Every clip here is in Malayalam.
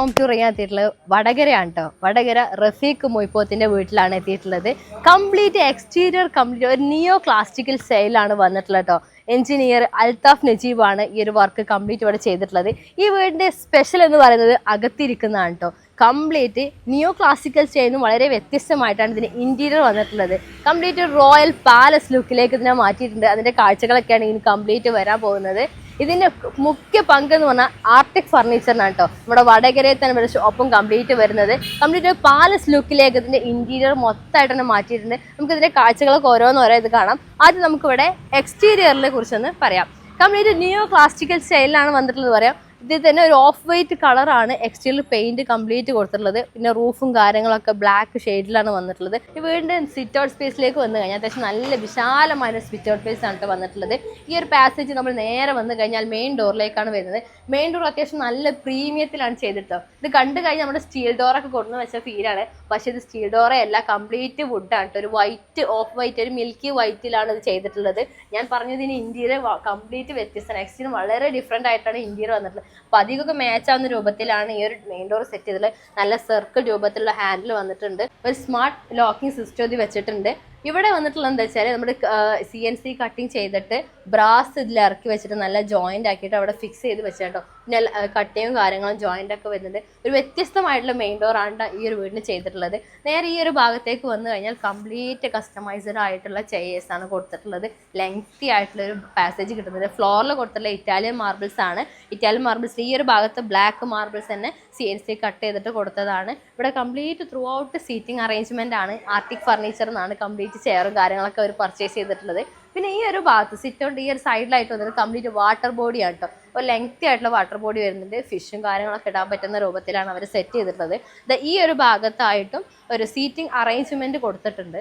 ഹോം ടൂർ ചെയ്യാൻ എത്തിയിട്ടുള്ളത് വടകരയാണ് കേട്ടോ വടകര റഫീഖ് മൊയ്പോത്തിന്റെ വീട്ടിലാണ് എത്തിയിട്ടുള്ളത്. കംപ്ലീറ്റ് എക്സ്റ്റീരിയർ കംപ്ലീറ്റ് ഒരു നിയോ ക്ലാസ്റ്റിക്കൽ സ്റ്റൈലാണ് വന്നിട്ടുള്ളത് കേട്ടോ എഞ്ചിനീയർ അൽത്താഫ് നജീബാണ് ഈ ഒരു വർക്ക് കംപ്ലീറ്റ് ഇവിടെ ചെയ്തിട്ടുള്ളത്. ഈ വീടിന്റെ സ്പെഷ്യൽ എന്ന് പറയുന്നത് അകത്തിരിക്കുന്നതാണ് കേട്ടോ കംപ്ലീറ്റ് നിയോ ക്ലാസിക്കൽ സ്റ്റൈലിൽ നിന്ന് വളരെ വ്യത്യസ്തമായിട്ടാണ് ഇതിന് ഇന്റീരിയർ വന്നിട്ടുള്ളത്. കംപ്ലീറ്റ് റോയൽ പാലസ് ലുക്കിലേക്ക് ഇതിനെ മാറ്റിയിട്ടുണ്ട്. അതിന്റെ കാഴ്ചകളൊക്കെയാണ് ഇതിന് കംപ്ലീറ്റ് വരാൻ പോകുന്നത്. ഇതിന്റെ മുഖ്യ പങ്ക് എന്ന് പറഞ്ഞാൽ ആർട്ടിക് ഫർണിച്ചറിനാണ് കേട്ടോ നമ്മുടെ വടകരയിൽ തന്നെ ഇവിടെ ഷോപ്പും കംപ്ലീറ്റ് വരുന്നത്. കംപ്ലീറ്റ് പാലസ് ലുക്കിലേക്ക് ഇതിന്റെ ഇന്റീരിയർ മൊത്തമായിട്ട് തന്നെ മാറ്റിയിട്ടുണ്ട്. നമുക്ക് ഇതിന്റെ കാഴ്ചകളൊക്കെ ഓരോന്നോരോ ഇത് കാണാം. ആദ്യം നമുക്കിവിടെ എക്സ്റ്റീരിയറിനെ കുറിച്ചൊന്ന് പറയാം. കംപ്ലീറ്റ് ന്യൂ ക്ലാസിക്കൽ സ്റ്റൈലിലാണ് വന്നിട്ടുള്ളത് പറയാം. ഇതിൽ തന്നെ ഒരു ഓഫ് വൈറ്റ് കളറാണ് എക്സ്റ്റീരിയർ പെയിന്റ് കംപ്ലീറ്റ് കൊടുത്തിട്ടുള്ളത്. പിന്നെ റൂഫും കാര്യങ്ങളൊക്കെ ബ്ലാക്ക് ഷെയ്ഡിലാണ് വന്നിട്ടുള്ളത്. വീടിന്റെ സിറ്റ് ഔട്ട് സ്പേസിലേക്ക് വന്നു കഴിഞ്ഞാൽ അത്യാവശ്യം നല്ല വിശാലമായ സിറ്റ് ഔട്ട് സ്പേസ് ആണ് ട്ടോ വന്നിട്ടുള്ളത്. ഈ ഒരു പാസേജ് നമ്മൾ നേരെ വന്നു കഴിഞ്ഞാൽ മെയിൻ ഡോറിലേക്കാണ് വരുന്നത്. മെയിൻ ഡോർ അത്യാവശ്യം നല്ല പ്രീമിയത്തിലാണ് ചെയ്തിട്ടോ. ഇത് കണ്ടു കഴിഞ്ഞാൽ നമ്മുടെ സ്റ്റീൽ ഡോറൊക്കെ കൊണ്ടു വെച്ച ഫീലാണ് പക്ഷേ ഇത് സ്റ്റീൽ ഡോറേ അല്ല കംപ്ലീറ്റ് വുഡാണ് ഒരു വൈറ്റ് ഓഫ് വൈറ്റ് ഒരു മിൽക്കി വൈറ്റിലാണ് ഇത് ചെയ്തിട്ടുള്ളത്. ഞാൻ പറഞ്ഞത് ഇനി ഇന്ത്യയിലെ കംപ്ലീറ്റ് വ്യത്യസ്തമാണ്. എക്സ്റ്റീരിയർ വളരെ ഡിഫറെന്റ് ആയിട്ടാണ് ഇന്ത്യയിൽ വന്നിട്ടുള്ളത്. അപ്പോൾ അധികമൊക്കെ മാച്ച് ആവുന്ന രൂപത്തിലാണ് ഈ ഒരു മെയിൻ ഡോർ സെറ്റ് ചെയ്തിട്ടുള്ളത് നല്ല സർക്കിൾ രൂപത്തിലുള്ള ഹാൻഡിൽ വന്നിട്ടുണ്ട്. ഒരു സ്മാർട്ട് ലോക്കിംഗ് സിസ്റ്റം ഇത് വെച്ചിട്ടുണ്ട്. ഇവിടെ വന്നിട്ടുള്ള എന്താ വെച്ചാൽ നമ്മുടെ സി എൻ സി കട്ടിങ് ചെയ്തിട്ട് ബ്രാസ് ഇതിൽ ഇറക്കി വെച്ചിട്ട് നല്ല ജോയിന്റ് ആക്കിയിട്ട് അവിടെ ഫിക്സ് ചെയ്ത് വെച്ചിട്ടോ പിന്നെ കട്ടയും കാര്യങ്ങളും ജോയിന്റ് ഒക്കെ വരുന്നുണ്ട് ഒരു വ്യത്യസ്തമായിട്ടുള്ള മെയിൻ ഡോർ ആണ് ഈ ഒരു വീടിന് ചെയ്തിട്ടുള്ളത്. നേരെ ഈ ഒരു ഭാഗത്തേക്ക് വന്നു കഴിഞ്ഞാൽ കംപ്ലീറ്റ് കസ്റ്റമൈസ്ഡ് ആയിട്ടുള്ള ചെയേഴ്സ് ആണ് കൊടുത്തിട്ടുള്ളത്. ലെങ്തി ആയിട്ടുള്ള ഒരു പാസേജ് കിട്ടുന്നത്. ഫ്ലോറിൽ കൊടുത്തിട്ടുള്ള ഇറ്റാലിയൻ മാർബിൾസ് ആണ്. ഇറ്റാലിയൻ മാർബിൾസ് ഈ ഒരു ഭാഗത്ത് ബ്ലാക്ക് മാർബിൾസ് തന്നെ സി എൻ സി കട്ട് ചെയ്തിട്ട് കൊടുത്തതാണ്. ഇവിടെ complete throughout seating arrangement ആണ് ആർട്ടിക് ഫർണിച്ചർ എന്നാണ് കംപ്ലീറ്റ് ചെയറും കാര്യങ്ങളൊക്കെ അവർ പർച്ചേസ് ചെയ്തിട്ടുള്ളത്. പിന്നെ ഈ ഒരു ഭാഗത്ത് സിറ്റ് ഔട്ട് ഈ ഒരു സൈഡിലായിട്ട് വന്നത് കംപ്ലീറ്റ് വാട്ടർ ബോഡിയാണ് കേട്ടോ ഒരു ലെങ്തി ആയിട്ടുള്ള വാട്ടർ ബോഡി വരുന്നുണ്ട്. ഫിഷും കാര്യങ്ങളൊക്കെ ഇടാൻ പറ്റുന്ന രൂപത്തിലാണ് അവർ സെറ്റ് ചെയ്തിട്ടുള്ളത്. ഈ ഒരു ഭാഗത്തായിട്ടും ഒരു സീറ്റിംഗ് അറേഞ്ച്മെന്റ് കൊടുത്തിട്ടുണ്ട്.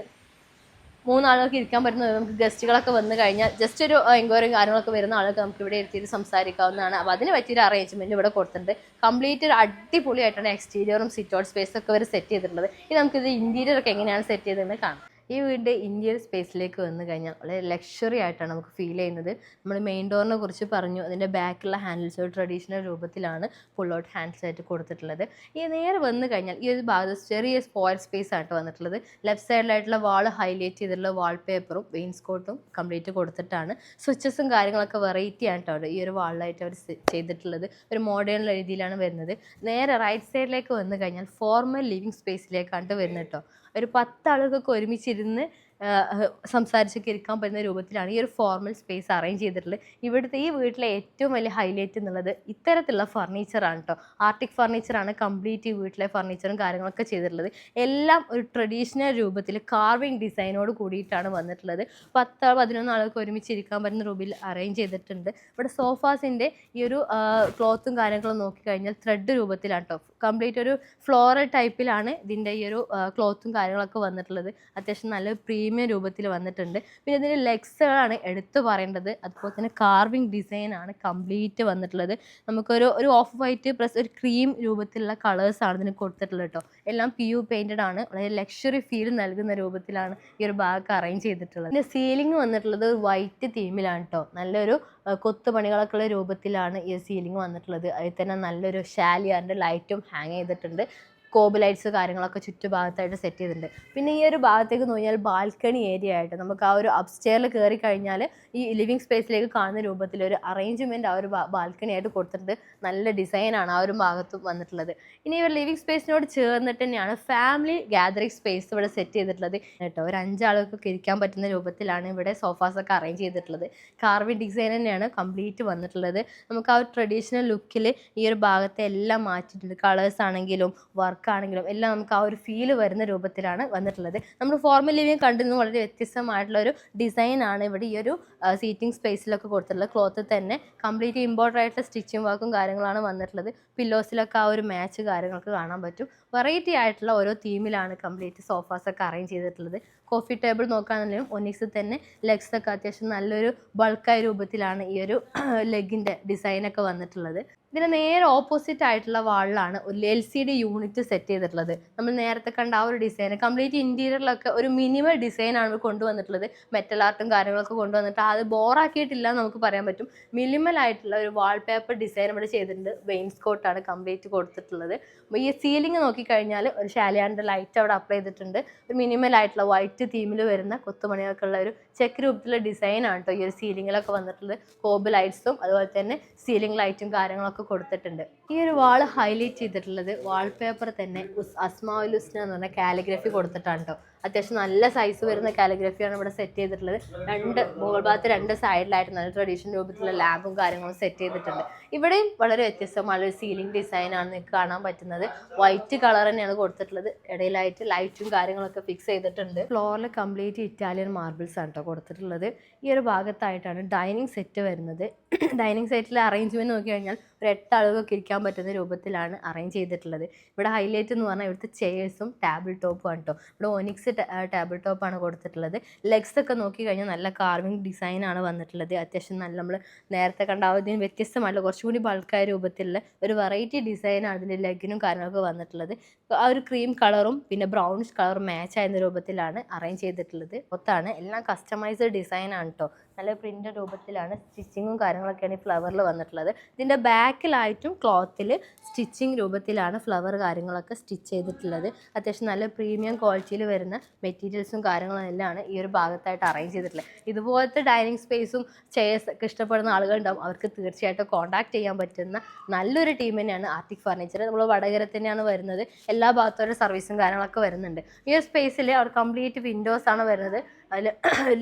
മൂന്നാളുകൾക്ക് ഇരിക്കാൻ പറ്റുന്നത് നമുക്ക് ഗസ്റ്റുകളൊക്കെ വന്നു കഴിഞ്ഞാൽ ജസ്റ്റ് ഒരു എൻക്വയറിയും കാര്യങ്ങളൊക്കെ വരുന്ന ആളുകൾക്ക് നമുക്ക് ഇവിടെ ഇരുത്തിയിട്ട് സംസാരിക്കാവുന്നതാണ്. അപ്പോൾ അതിന് പറ്റിയൊരു അറേഞ്ച്മെന്റ് ഇവിടെ കൊടുത്തിട്ടുണ്ട്. കംപ്ലീറ്റ് ഒരു അടിപൊളിയായിട്ടാണ് എക്സ്റ്റീരിയറും സിറ്റ് ഔട്ട് സ്പേസ് ഒക്കെ സെറ്റ് ചെയ്തിട്ടുള്ളത്. ഇത് നമുക്കിത് ഇന്റീരിയർ ഒക്കെ എങ്ങനെയാണ് സെറ്റ് ചെയ്തതെന്ന് കാണാം. ഈ വീടിന്റെ ഇന്ത്യൻ സ്പേസിലേക്ക് വന്നു കഴിഞ്ഞാൽ വളരെ ലക്ഷറി ആയിട്ടാണ് നമുക്ക് ഫീൽ ചെയ്യുന്നത്. നമ്മൾ മെയിൻ ഡോറിനെ കുറിച്ച് പറഞ്ഞു അതിന്റെ ബാക്കിലുള്ള ഹാൻഡിൽസ് ഒരു ട്രഡീഷണൽ രൂപത്തിലാണ് ഫുൾ ഔട്ട് ഹാൻഡിൽസ് ആയിട്ട് കൊടുത്തിട്ടുള്ളത്. ഈ നേരെ വന്നു കഴിഞ്ഞാൽ ഈ ഒരു ഭാഗത്ത് ചെറിയ സ്പോയിൽ സ്പേസ് ആയിട്ട് വന്നിട്ടുള്ളത്. ലെഫ്റ്റ് സൈഡിലായിട്ടുള്ള വാൾ ഹൈലൈറ്റ് ചെയ്തിട്ടുള്ള വാൾ പേപ്പറും വെയിൻസ്കോട്ടും കംപ്ലീറ്റ് കൊടുത്തിട്ടാണ് സ്വിച്ചസും കാര്യങ്ങളൊക്കെ വെറൈറ്റി ആയിട്ടാണ് ഈ ഒരു വാളിലായിട്ട് അവർ ചെയ്തിട്ടുള്ളത്. ഒരു മോഡേൺ രീതിയിലാണ് വരുന്നത്. നേരെ റൈറ്റ് സൈഡിലേക്ക് വന്നു കഴിഞ്ഞാൽ ഫോർമൽ ലിവിങ് സ്പേസിലേക്കാണ് വരുന്നത് കേട്ടോ ഒരു പത്താളുകൾക്ക് ഒരുമിച്ചിരുന്ന് സംസാരിച്ചൊക്കെ പറ്റുന്ന രൂപത്തിലാണ് ഈ ഒരു ഫോർമൽ സ്പേസ് അറേഞ്ച് ചെയ്തിട്ടുള്ളത്. ഇവിടുത്തെ ഈ വീട്ടിലെ ഏറ്റവും വലിയ ഹൈലൈറ്റ് എന്നുള്ളത് ഇത്തരത്തിലുള്ള ഫർണിച്ചറാണ് കേട്ടോ ആർട്ടിക് ഫർണിച്ചറാണ് കംപ്ലീറ്റ് ഈ വീട്ടിലെ ഫർണിച്ചറും കാര്യങ്ങളൊക്കെ ചെയ്തിട്ടുള്ളത്. എല്ലാം ഒരു ട്രഡീഷണൽ രൂപത്തിൽ കാർവിംഗ് ഡിസൈനോട് കൂടിയിട്ടാണ് വന്നിട്ടുള്ളത്. പത്ത് പതിനൊന്ന് ആളുകൾക്ക് ഒരുമിച്ച് ഇരിക്കാൻ പറ്റുന്ന രൂപയിൽ അറേഞ്ച് ചെയ്തിട്ടുണ്ട്. ഇവിടെ സോഫാസിന്റെ ഈ ഒരു ക്ലോത്തും കാര്യങ്ങളും നോക്കിക്കഴിഞ്ഞാൽ ത്രെഡ് രൂപത്തിലാണ് കേട്ടോ കംപ്ലീറ്റ് ഒരു ഫ്ലോറൽ ടൈപ്പിലാണ് ഇതിന്റെ ഈ ഒരു ക്ലോത്തും കാര്യങ്ങളൊക്കെ വന്നിട്ടുള്ളത്. അത്യാവശ്യം നല്ല പ്രീമിയം രൂപത്തിൽ വന്നിട്ടുണ്ട്. പിന്നെ ഇതിന്റെ ലെഗ്സുകളാണ് എടുത്തു പറയേണ്ടത്. അതുപോലെ തന്നെ കാർവിംഗ് ഡിസൈനാണ് കംപ്ലീറ്റ് വന്നിട്ടുള്ളത്. നമുക്കൊരു ഒരു ഓഫ് വൈറ്റ് പ്ലസ് ഒരു ക്രീം രൂപത്തിലുള്ള കളേഴ്സാണ് ഇതിന് കൊടുത്തിട്ടുള്ളത് കേട്ടോ. എല്ലാം പി യു പെയിന്റഡ് ആണ്. വളരെ ലക്ഷറി ഫീൽ നൽകുന്ന രൂപത്തിലാണ് ഈ ഒരു ബാഗ് അറേഞ്ച് ചെയ്തിട്ടുള്ളത്. പിന്നെ സീലിംഗ് വന്നിട്ടുള്ളത് ഒരു വൈറ്റ് തീമിലാണ് കേട്ടോ. നല്ലൊരു കൊത്തുപണികളൊക്കെ ഉള്ള രൂപത്തിലാണ് ഈ സീലിംഗ് വന്നിട്ടുള്ളത്. അതിൽ തന്നെ നല്ലൊരു ഷാലിയാറിന്റെ ലൈറ്റും ഹാങ് ചെയ്തിട്ടുണ്ട്. കോബ് ലൈറ്റ്സ് കാര്യങ്ങളൊക്കെ ചുറ്റുഭാഗത്തായിട്ട് സെറ്റ് ചെയ്തിട്ടുണ്ട്. പിന്നെ ഈ ഒരു ഭാഗത്തേക്ക് നോക്കിയാൽ ബാൽക്കണി ഏരിയ ആയിട്ട് നമുക്ക് ആ ഒരു അപ്സ്റ്റെയറിൽ കയറി കഴിഞ്ഞാൽ ഈ ലിവിങ് സ്പേസിലേക്ക് കാണുന്ന രൂപത്തിൽ ഒരു അറേഞ്ച്മെന്റ് ആ ഒരു ബാൽക്കണി ആയിട്ട് കൊടുത്തിട്ടുണ്ട്. നല്ല ഡിസൈനാണ് ആ ഒരു ഭാഗത്ത് വന്നിട്ടുള്ളത്. ഇനി ഇവർ ലിവിങ് സ്പേസിനോട് ചേർന്നിട്ട് തന്നെയാണ് ഫാമിലി ഗാദറിംഗ് സ്പേസ് ഇവിടെ സെറ്റ് ചെയ്തിട്ടുള്ളത്. കേട്ടോ ഒരു അഞ്ചാളുകൾക്കൊക്കെ ഇരിക്കാൻ പറ്റുന്ന രൂപത്തിലാണ് ഇവിടെ സോഫാസൊക്കെ അറേഞ്ച് ചെയ്തിട്ടുള്ളത്. കാർവി ഡിസൈൻ തന്നെയാണ് കംപ്ലീറ്റ് വന്നിട്ടുള്ളത്. നമുക്ക് ആ ഒരു ട്രഡീഷണൽ ലുക്കിൽ ഈ ഒരു ഭാഗത്തെ എല്ലാം മാറ്റിയിട്ടുണ്ട്. കളേഴ്സ് ആണെങ്കിലും വർക്ക് വർക്കാണെങ്കിലും എല്ലാം നമുക്ക് ആ ഒരു ഫീൽ വരുന്ന രൂപത്തിലാണ് വന്നിട്ടുള്ളത്. നമ്മൾ ഫോർമൽ ലിവിങ് കണ്ടിരുന്ന വളരെ വ്യത്യസ്തമായിട്ടുള്ള ഒരു ഡിസൈൻ ആണ്. ഇവിടെ ഈ ഒരു സീറ്റിംഗ് സ്പേസിലൊക്കെ കൊടുത്തിട്ടുള്ളത് ക്ലോത്ത് തന്നെ കംപ്ലീറ്റ് ഇമ്പോർട്ടന്റ് ആയിട്ടുള്ള സ്റ്റിച്ചിങ് വർക്കും കാര്യങ്ങളാണ് വന്നിട്ടുള്ളത്. പില്ലോസിലൊക്കെ ആ ഒരു മാച്ച് കാര്യങ്ങൾക്ക് കാണാൻ പറ്റും. വെറൈറ്റി ആയിട്ടുള്ള ഓരോ തീമിലാണ് കംപ്ലീറ്റ് സോഫാസ് ഒക്കെ അറേഞ്ച് ചെയ്തിട്ടുള്ളത്. കോഫി ടേബിൾ നോക്കുകയാണെങ്കിലും ഒനിക്സിൽ തന്നെ ലെഗ്സ് ഒക്കെ അത്യാവശ്യം നല്ലൊരു ബൾക്കായ രൂപത്തിലാണ് ഈ ഒരു ലെഗിന്റെ ഡിസൈനൊക്കെ വന്നിട്ടുള്ളത്. ഇതിന് നേരെ ഓപ്പോസിറ്റ് ആയിട്ടുള്ള വാളിലാണ് ഒരു L C D unit set ചെയ്തിട്ടുള്ളത്. നമ്മൾ നേരത്തെ കണ്ട ആ ഒരു ഡിസൈൻ കംപ്ലീറ്റ് ഇന്റീരിയറിലൊക്കെ ഒരു മിനിമൽ ഡിസൈനാണ് കൊണ്ടുവന്നിട്ടുള്ളത്. മെറ്റൽ ആർട്ടും കാര്യങ്ങളൊക്കെ കൊണ്ടുവന്നിട്ട് അത് ബോറാക്കിയിട്ടില്ല എന്ന് നമുക്ക് പറയാൻ പറ്റും. മിനിമൽ ആയിട്ടുള്ള ഒരു വാൾപേപ്പർ ഡിസൈൻ ഇവിടെ ചെയ്തിട്ടുണ്ട്. വെയിൻസ്കോട്ടാണ് കംപ്ലീറ്റ് കൊടുത്തിട്ടുള്ളത്. അപ്പോൾ ഈ സീലിംഗ് നോക്കിക്കഴിഞ്ഞാൽ ഒരു ഷാലിയാന്റെ ലൈറ്റ് അവിടെ അപ്ലൈ ചെയ്തിട്ടുണ്ട്. ഒരു മിനിമൽ ആയിട്ടുള്ള വൈറ്റ് തീമിൽ വരുന്ന കൊത്തുമണികൾക്കുള്ള ഒരു ചെക്ക് രൂപത്തിലുള്ള ഡിസൈനാണ് കേട്ടോ ഈ ഒരു സീലിങ്ങിലൊക്കെ വന്നിട്ടുള്ളത്. കോബ് ലൈറ്റ്സും അതുപോലെ തന്നെ സീലിംഗ് ലൈറ്റും കാര്യങ്ങളൊക്കെ കൊടുത്തിട്ടുണ്ട്. ഈ ഒരു വാൾ ഹൈലൈറ്റ് ചെയ്തിട്ടുള്ളത് വാൾ പേപ്പർ തന്നെ ഹുസ്ന എന്ന് പറഞ്ഞ കാലിഗ്രഫി കൊടുത്തിട്ടാണ് കേട്ടോ അത്യാവശ്യം നല്ല സൈസ് വരുന്ന കാലിഗ്രഫിയാണ് ഇവിടെ സെറ്റ് ചെയ്തിട്ടുള്ളത്. രണ്ട് മുകൾ ഭാഗത്ത് രണ്ട് സൈഡിലായിട്ട് നല്ല ട്രഡീഷണൽ രൂപത്തിലുള്ള ലാബും കാര്യങ്ങളും സെറ്റ് ചെയ്തിട്ടുണ്ട്. ഇവിടെയും വളരെ വ്യത്യസ്തമായ ഒരു സീലിംഗ് ഡിസൈനാണ് നിങ്ങൾക്ക് കാണാൻ പറ്റുന്നത്. വൈറ്റ് കളർ തന്നെയാണ് കൊടുത്തിട്ടുള്ളത്. ഇടയിലായിട്ട് ലൈറ്റും കാര്യങ്ങളൊക്കെ ഫിക്സ് ചെയ്തിട്ടുണ്ട്. ഫ്ലോറിൽ കംപ്ലീറ്റ് ഇറ്റാലിയൻ മാർബിൾസ് ആണ് കൊടുത്തിട്ടുള്ളത്. ഈ ഒരു ഭാഗത്തായിട്ടാണ് ഡൈനിങ് സെറ്റ് വരുന്നത്. ഡൈനിങ് സെറ്റിലെ അറേഞ്ച്മെന്റ് നോക്കി കഴിഞ്ഞാൽ ഒരു എട്ട് ആളുകൾക്ക് ഇരിക്കാൻ പറ്റുന്ന രൂപത്തിലാണ് അറേഞ്ച് ചെയ്തിട്ടുള്ളത്. ഇവിടെ ഹൈലൈറ്റ് എന്ന് പറഞ്ഞാൽ ഇവിടുത്തെ ചെയേഴ്സും ടേബിൾ ടോപ്പും ആണ് കേട്ടോ ഇവിടെ ഒനിക്സ് ടേബിൾ ടോപ്പാണ് കൊടുത്തിട്ടുള്ളത്. ലെഗ്സ് ഒക്കെ നോക്കി കഴിഞ്ഞാൽ നല്ല കാർവിംഗ് ഡിസൈൻ ആണ് വന്നിട്ടുള്ളത്. അത്യാവശ്യം നല്ല നമ്മൾ നേരത്തെ കണ്ട ആ വ്യത്യസ്തമായിട്ടുള്ള കുറച്ചും കൂടി ബൾക്കായ രൂപത്തിലുള്ള ഒരു വെറൈറ്റി ഡിസൈനാണ് അതിന്റെ ലെഗിനും കാര്യങ്ങളൊക്കെ വന്നിട്ടുള്ളത്. ആ ഒരു ക്രീം കളറും പിന്നെ ബ്രൗണിഷ് കളറും മാച്ച് ആയിരുന്ന രൂപത്തിലാണ് അറേഞ്ച് ചെയ്തിട്ടുള്ളത്. ഒത്താണ് എല്ലാം കസ്റ്റമൈസ്ഡ് ഡിസൈനാണ് കേട്ടോ നല്ല പ്രിന്റ് രൂപത്തിലാണ് സ്റ്റിച്ചിങ്ങും കാര്യങ്ങളൊക്കെയാണ് ഈ ഫ്ലവറിൽ വന്നിട്ടുള്ളത്. ഇതിന്റെ ബാക്കിലായിട്ടും ക്ലോത്തിൽ സ്റ്റിച്ചിങ് രൂപത്തിലാണ് ഫ്ലവർ കാര്യങ്ങളൊക്കെ സ്റ്റിച്ച് ചെയ്തിട്ടുള്ളത്. അത്യാവശ്യം നല്ല പ്രീമിയം ക്വാളിറ്റിയിൽ വരുന്ന മെറ്റീരിയൽസും കാര്യങ്ങളും എല്ലാമാണ് ഈ ഒരു ഭാഗത്തായിട്ട് അറേഞ്ച് ചെയ്തിട്ടുള്ളത്. ഇതുപോലത്തെ ഡൈനിങ് സ്പേസും ചെയർസ് ഒക്കെ ഇഷ്ടപ്പെടുന്ന ആളുകളുണ്ടാവും അവർക്ക് തീർച്ചയായിട്ടും കോൺടാക്ട് ചെയ്യാൻ പറ്റുന്ന നല്ലൊരു ടീം തന്നെയാണ് ആർട്ടിക് ഫർണിച്ചർ നമ്മൾ വടകര തന്നെയാണ് വരുന്നത്. എല്ലാ ഭാഗത്തോടെ സർവീസും കാര്യങ്ങളൊക്കെ വരുന്നുണ്ട്. ഈ ഒരു സ്പേസിൽ അവർ കംപ്ലീറ്റ് വിൻഡോസ് ആണ് വരുന്നത്. അതിൽ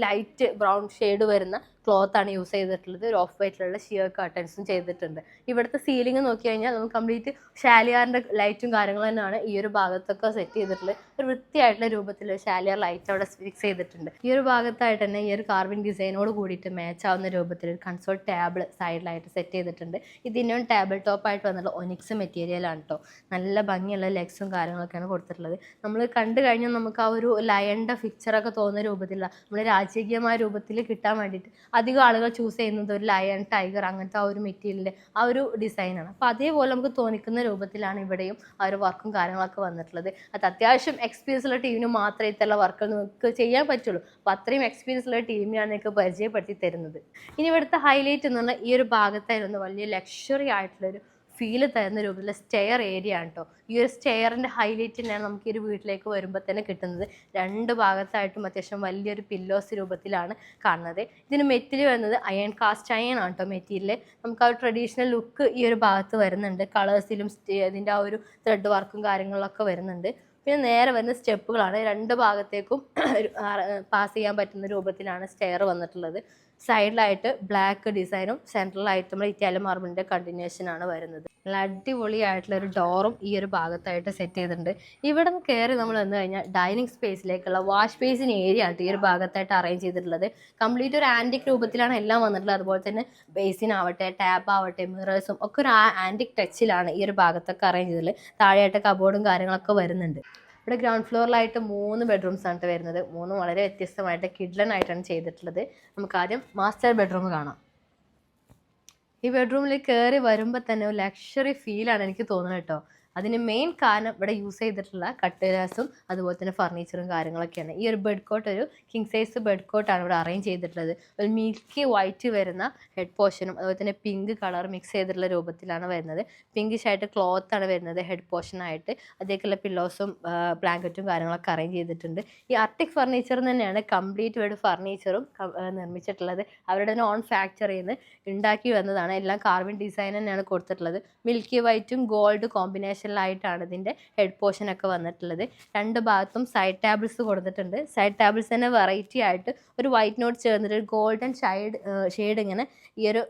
ലൈറ്റ് ബ്രൗൺ ഷെയ്ഡ് വരുന്ന ക്ലോത്ത് ആണ് യൂസ് ചെയ്തിട്ടുള്ളത് ഒരു ഓഫ് വൈറ്റിലുള്ള ഷിയർ കർട്ടൻസും ചെയ്തിട്ടുണ്ട്. ഇവിടുത്തെ സീലിംഗ് നോക്കി കഴിഞ്ഞാൽ നമുക്ക് കംപ്ലീറ്റ് ഷാലിയാറിന്റെ ലൈറ്റും കാര്യങ്ങളും തന്നെയാണ് ഈ ഒരു ഭാഗത്തൊക്കെ സെറ്റ് ചെയ്തിട്ടുള്ളത്. ഒരു വൃത്തിയായിട്ടുള്ള രൂപത്തിൽ ഷാലിയർ ലൈറ്റ് അവിടെ ഫിക്സ് ചെയ്തിട്ടുണ്ട്. ഈ ഒരു ഭാഗത്തായിട്ട് തന്നെ ഈ ഒരു കാർവിംഗ് ഡിസൈനോട് കൂടിയിട്ട് മാച്ച് ആവുന്ന രൂപത്തിൽ ഒരു കൺസോൾ ടേബിൾ സൈഡിലായിട്ട് സെറ്റ് ചെയ്തിട്ടുണ്ട് ഇതിനും ടേബിൾ ടോപ്പായിട്ട് വന്നുള്ള ഒനിക്സ് മെറ്റീരിയലാണ് കേട്ടോ നല്ല ഭംഗിയുള്ള ലെഗ്സും കാര്യങ്ങളൊക്കെയാണ് കൊടുത്തിട്ടുള്ളത്. നമ്മൾ കണ്ടു കഴിഞ്ഞാൽ നമുക്ക് ആ ഒരു ലയന്റെ പിക്ചറൊക്കെ തോന്നുന്ന രൂപത്തിലുള്ള നമ്മൾ രാജകീയമായ രൂപത്തിൽ കിട്ടാൻ വേണ്ടിയിട്ട് അധികം ആളുകൾ ചൂസ് ചെയ്യുന്നത് ഒരു ലയൺ ടൈഗർ അങ്ങനത്തെ ആ ഒരു മെറ്റീരിയലിന്റെ ആ ഒരു ഡിസൈനാണ് അപ്പോൾ അതേപോലെ നമുക്ക് തോന്നിക്കുന്ന രൂപത്തിലാണ് ഇവിടെയും ആ ഒരു വർക്കും കാര്യങ്ങളൊക്കെ വന്നിട്ടുള്ളത്. അത് അത്യാവശ്യം എക്സ്പീരിയൻസ് ഉള്ള ടീമിന് മാത്രമേ ഇത്തരം വർക്കുകൾ നിങ്ങൾക്ക് ചെയ്യാൻ പറ്റുള്ളൂ. അപ്പോൾ അത്രയും എക്സ്പീരിയൻസ് ഉള്ള ടീമിനാണ് നിങ്ങൾക്ക് പരിചയപ്പെടുത്തി തരുന്നത്. ഇനി ഇവിടുത്തെ ഹൈലൈറ്റ് എന്ന് പറഞ്ഞാൽ ഈ ഒരു ഭാഗത്തായിരുന്നു വലിയ ലക്ഷറി ആയിട്ടുള്ളൊരു ഫീൽ തരുന്ന രൂപത്തിലുള്ള സ്റ്റെയർ ഏരിയ ആണ് കേട്ടോ ഈ ഒരു സ്റ്റെയറിന്റെ ഹൈലൈറ്റ് തന്നെയാണ് നമുക്ക് ഈ ഒരു വീട്ടിലേക്ക് വരുമ്പോൾ തന്നെ കിട്ടുന്നത്. രണ്ട് ഭാഗത്തായിട്ടും അത്യാവശ്യം വലിയൊരു പില്ലോസ് രൂപത്തിലാണ് കാണുന്നത്. ഇതിന് മെറ്റീരിയൽ വരുന്നത് അയൺ കാസ്റ്റ് അയൺ ആണ് കേട്ടോ മെറ്റീരിയൽ നമുക്ക് ആ ട്രഡീഷണൽ ലുക്ക് ഈ ഒരു ഭാഗത്ത് വരുന്നുണ്ട്. കളേഴ്സിലും ഇതിന്റെ ആ ഒരു ത്രെഡ് വർക്കും കാര്യങ്ങളൊക്കെ വരുന്നുണ്ട്. പിന്നെ നേരെ വരുന്ന സ്റ്റെപ്പുകളാണ് രണ്ട് ഭാഗത്തേക്കും പാസ് ചെയ്യാൻ പറ്റുന്ന രൂപത്തിലാണ് സ്റ്റെയർ വന്നിട്ടുള്ളത്. സൈഡിലായിട്ട് ബ്ലാക്ക് ഡിസൈനും സെൻട്രലായിട്ട് നമ്മൾ ഇറ്റാലിയൻ മാർബിളിന്റെ കണ്ടിന്യൂഷനാണ് വരുന്നത്. നല്ല അടിപൊളിയായിട്ടുള്ള ഒരു ഡോറും ഈ ഒരു ഭാഗത്തായിട്ട് സെറ്റ് ചെയ്തിട്ടുണ്ട്. ഇവിടെ നിന്ന് കയറി നമ്മൾ വന്നു കഴിഞ്ഞാൽ ഡൈനിങ് സ്പേസിലേക്കുള്ള വാഷ് ബേസിൻ ഏരിയ ആയിട്ട് ഈ ഒരു ഭാഗത്തായിട്ട് അറേഞ്ച് ചെയ്തിട്ടുള്ളത്. കംപ്ലീറ്റ് ഒരു ആന്റിക് രൂപത്തിലാണ് എല്ലാം വന്നിട്ടുള്ളത്. അതുപോലെ തന്നെ ബേസിൻ ആവട്ടെ ടാപ്പ് ആവട്ടെ മിറേഴ്സും ഒക്കെ ഒരു ആന്റിക് ടച്ചിലാണ് ഈ ഒരു ഭാഗത്തൊക്കെ അറേഞ്ച് ചെയ്തിട്ടുള്ളത്. താഴെയായിട്ട് കബോർഡും കാര്യങ്ങളൊക്കെ വരുന്നുണ്ട്. ഇവിടെ ഗ്രൗണ്ട് ഫ്ലോറിലായിട്ട് മൂന്ന് ബെഡ്റൂംസ് ആണ് വരുന്നത്. മൂന്ന് വളരെ വ്യത്യസ്തമായിട്ട് കിഡ്ലൻ ആയിട്ടാണ് ചെയ്തിട്ടുള്ളത്. നമുക്ക് ആദ്യം മാസ്റ്റർ ബെഡ്റൂം കാണാം. ഈ ബെഡ്റൂമിൽ കയറി വരുമ്പോൾ തന്നെ ഒരു ലക്ഷറി ഫീലാണ് എനിക്ക് തോന്നുന്നത് കേട്ടോ അതിന് മെയിൻ കാരണം ഇവിടെ യൂസ് ചെയ്തിട്ടുള്ള കട്ടേഴ്സും അതുപോലെ തന്നെ ഫർണിച്ചറും കാര്യങ്ങളൊക്കെയാണ്. ഈ ഒരു ബെഡ് കോട്ട് ഒരു കിങ് സൈസ് ബെഡ് കോട്ടാണ് ഇവിടെ അറേഞ്ച് ചെയ്തിട്ടുള്ളത്. ഒരു മിൽക്കി വൈറ്റ് വരുന്ന ഹെഡ് പോർഷനും അതുപോലെ തന്നെ പിങ്ക് കളർ മിക്സ് ചെയ്തിട്ടുള്ള രൂപത്തിലാണ് വരുന്നത്. പിങ്കിഷ് ആയിട്ട് ക്ലോത്ത് ആണ് വരുന്നത് ഹെഡ് പോർഷനായിട്ട് അതേക്കുള്ള പില്ലോസും ബ്ലാങ്കറ്റും കാര്യങ്ങളൊക്കെ അറേഞ്ച് ചെയ്തിട്ടുണ്ട്. ഈ ആർട്ടിക് ഫർണിച്ചർ തന്നെയാണ് കംപ്ലീറ്റ് ഇവിടെ ഫർണിച്ചറും നിർമ്മിച്ചിട്ടുള്ളത്. അവരുടെ നോൺ ഫാക്ടറിയിൽ നിന്ന് ഉണ്ടാക്കി വന്നതാണ്. എല്ലാം കാർബൺ ഡിസൈൻ തന്നെയാണ് കൊടുത്തിട്ടുള്ളത്. മിൽക്കി വൈറ്റും ഗോൾഡ് കോമ്പിനേഷനിലായിട്ടാണ് ഇതിന്റെ ഹെഡ് പോർഷൻ ഒക്കെ വന്നിട്ടുള്ളത്. രണ്ട് ഭാഗത്തും സൈഡ് ടാബിൾസ് കൊടുത്തിട്ടുണ്ട്. സൈഡ് ടാബിൾസ് തന്നെ വെറൈറ്റി ആയിട്ട് ഒരു വൈറ്റ് നോട്ട് ചേർന്നിട്ട് ഒരു ഗോൾഡൻ ഷൈഡ് ഷെയ്ഡ് ഇങ്ങനെ ഈ ഒരു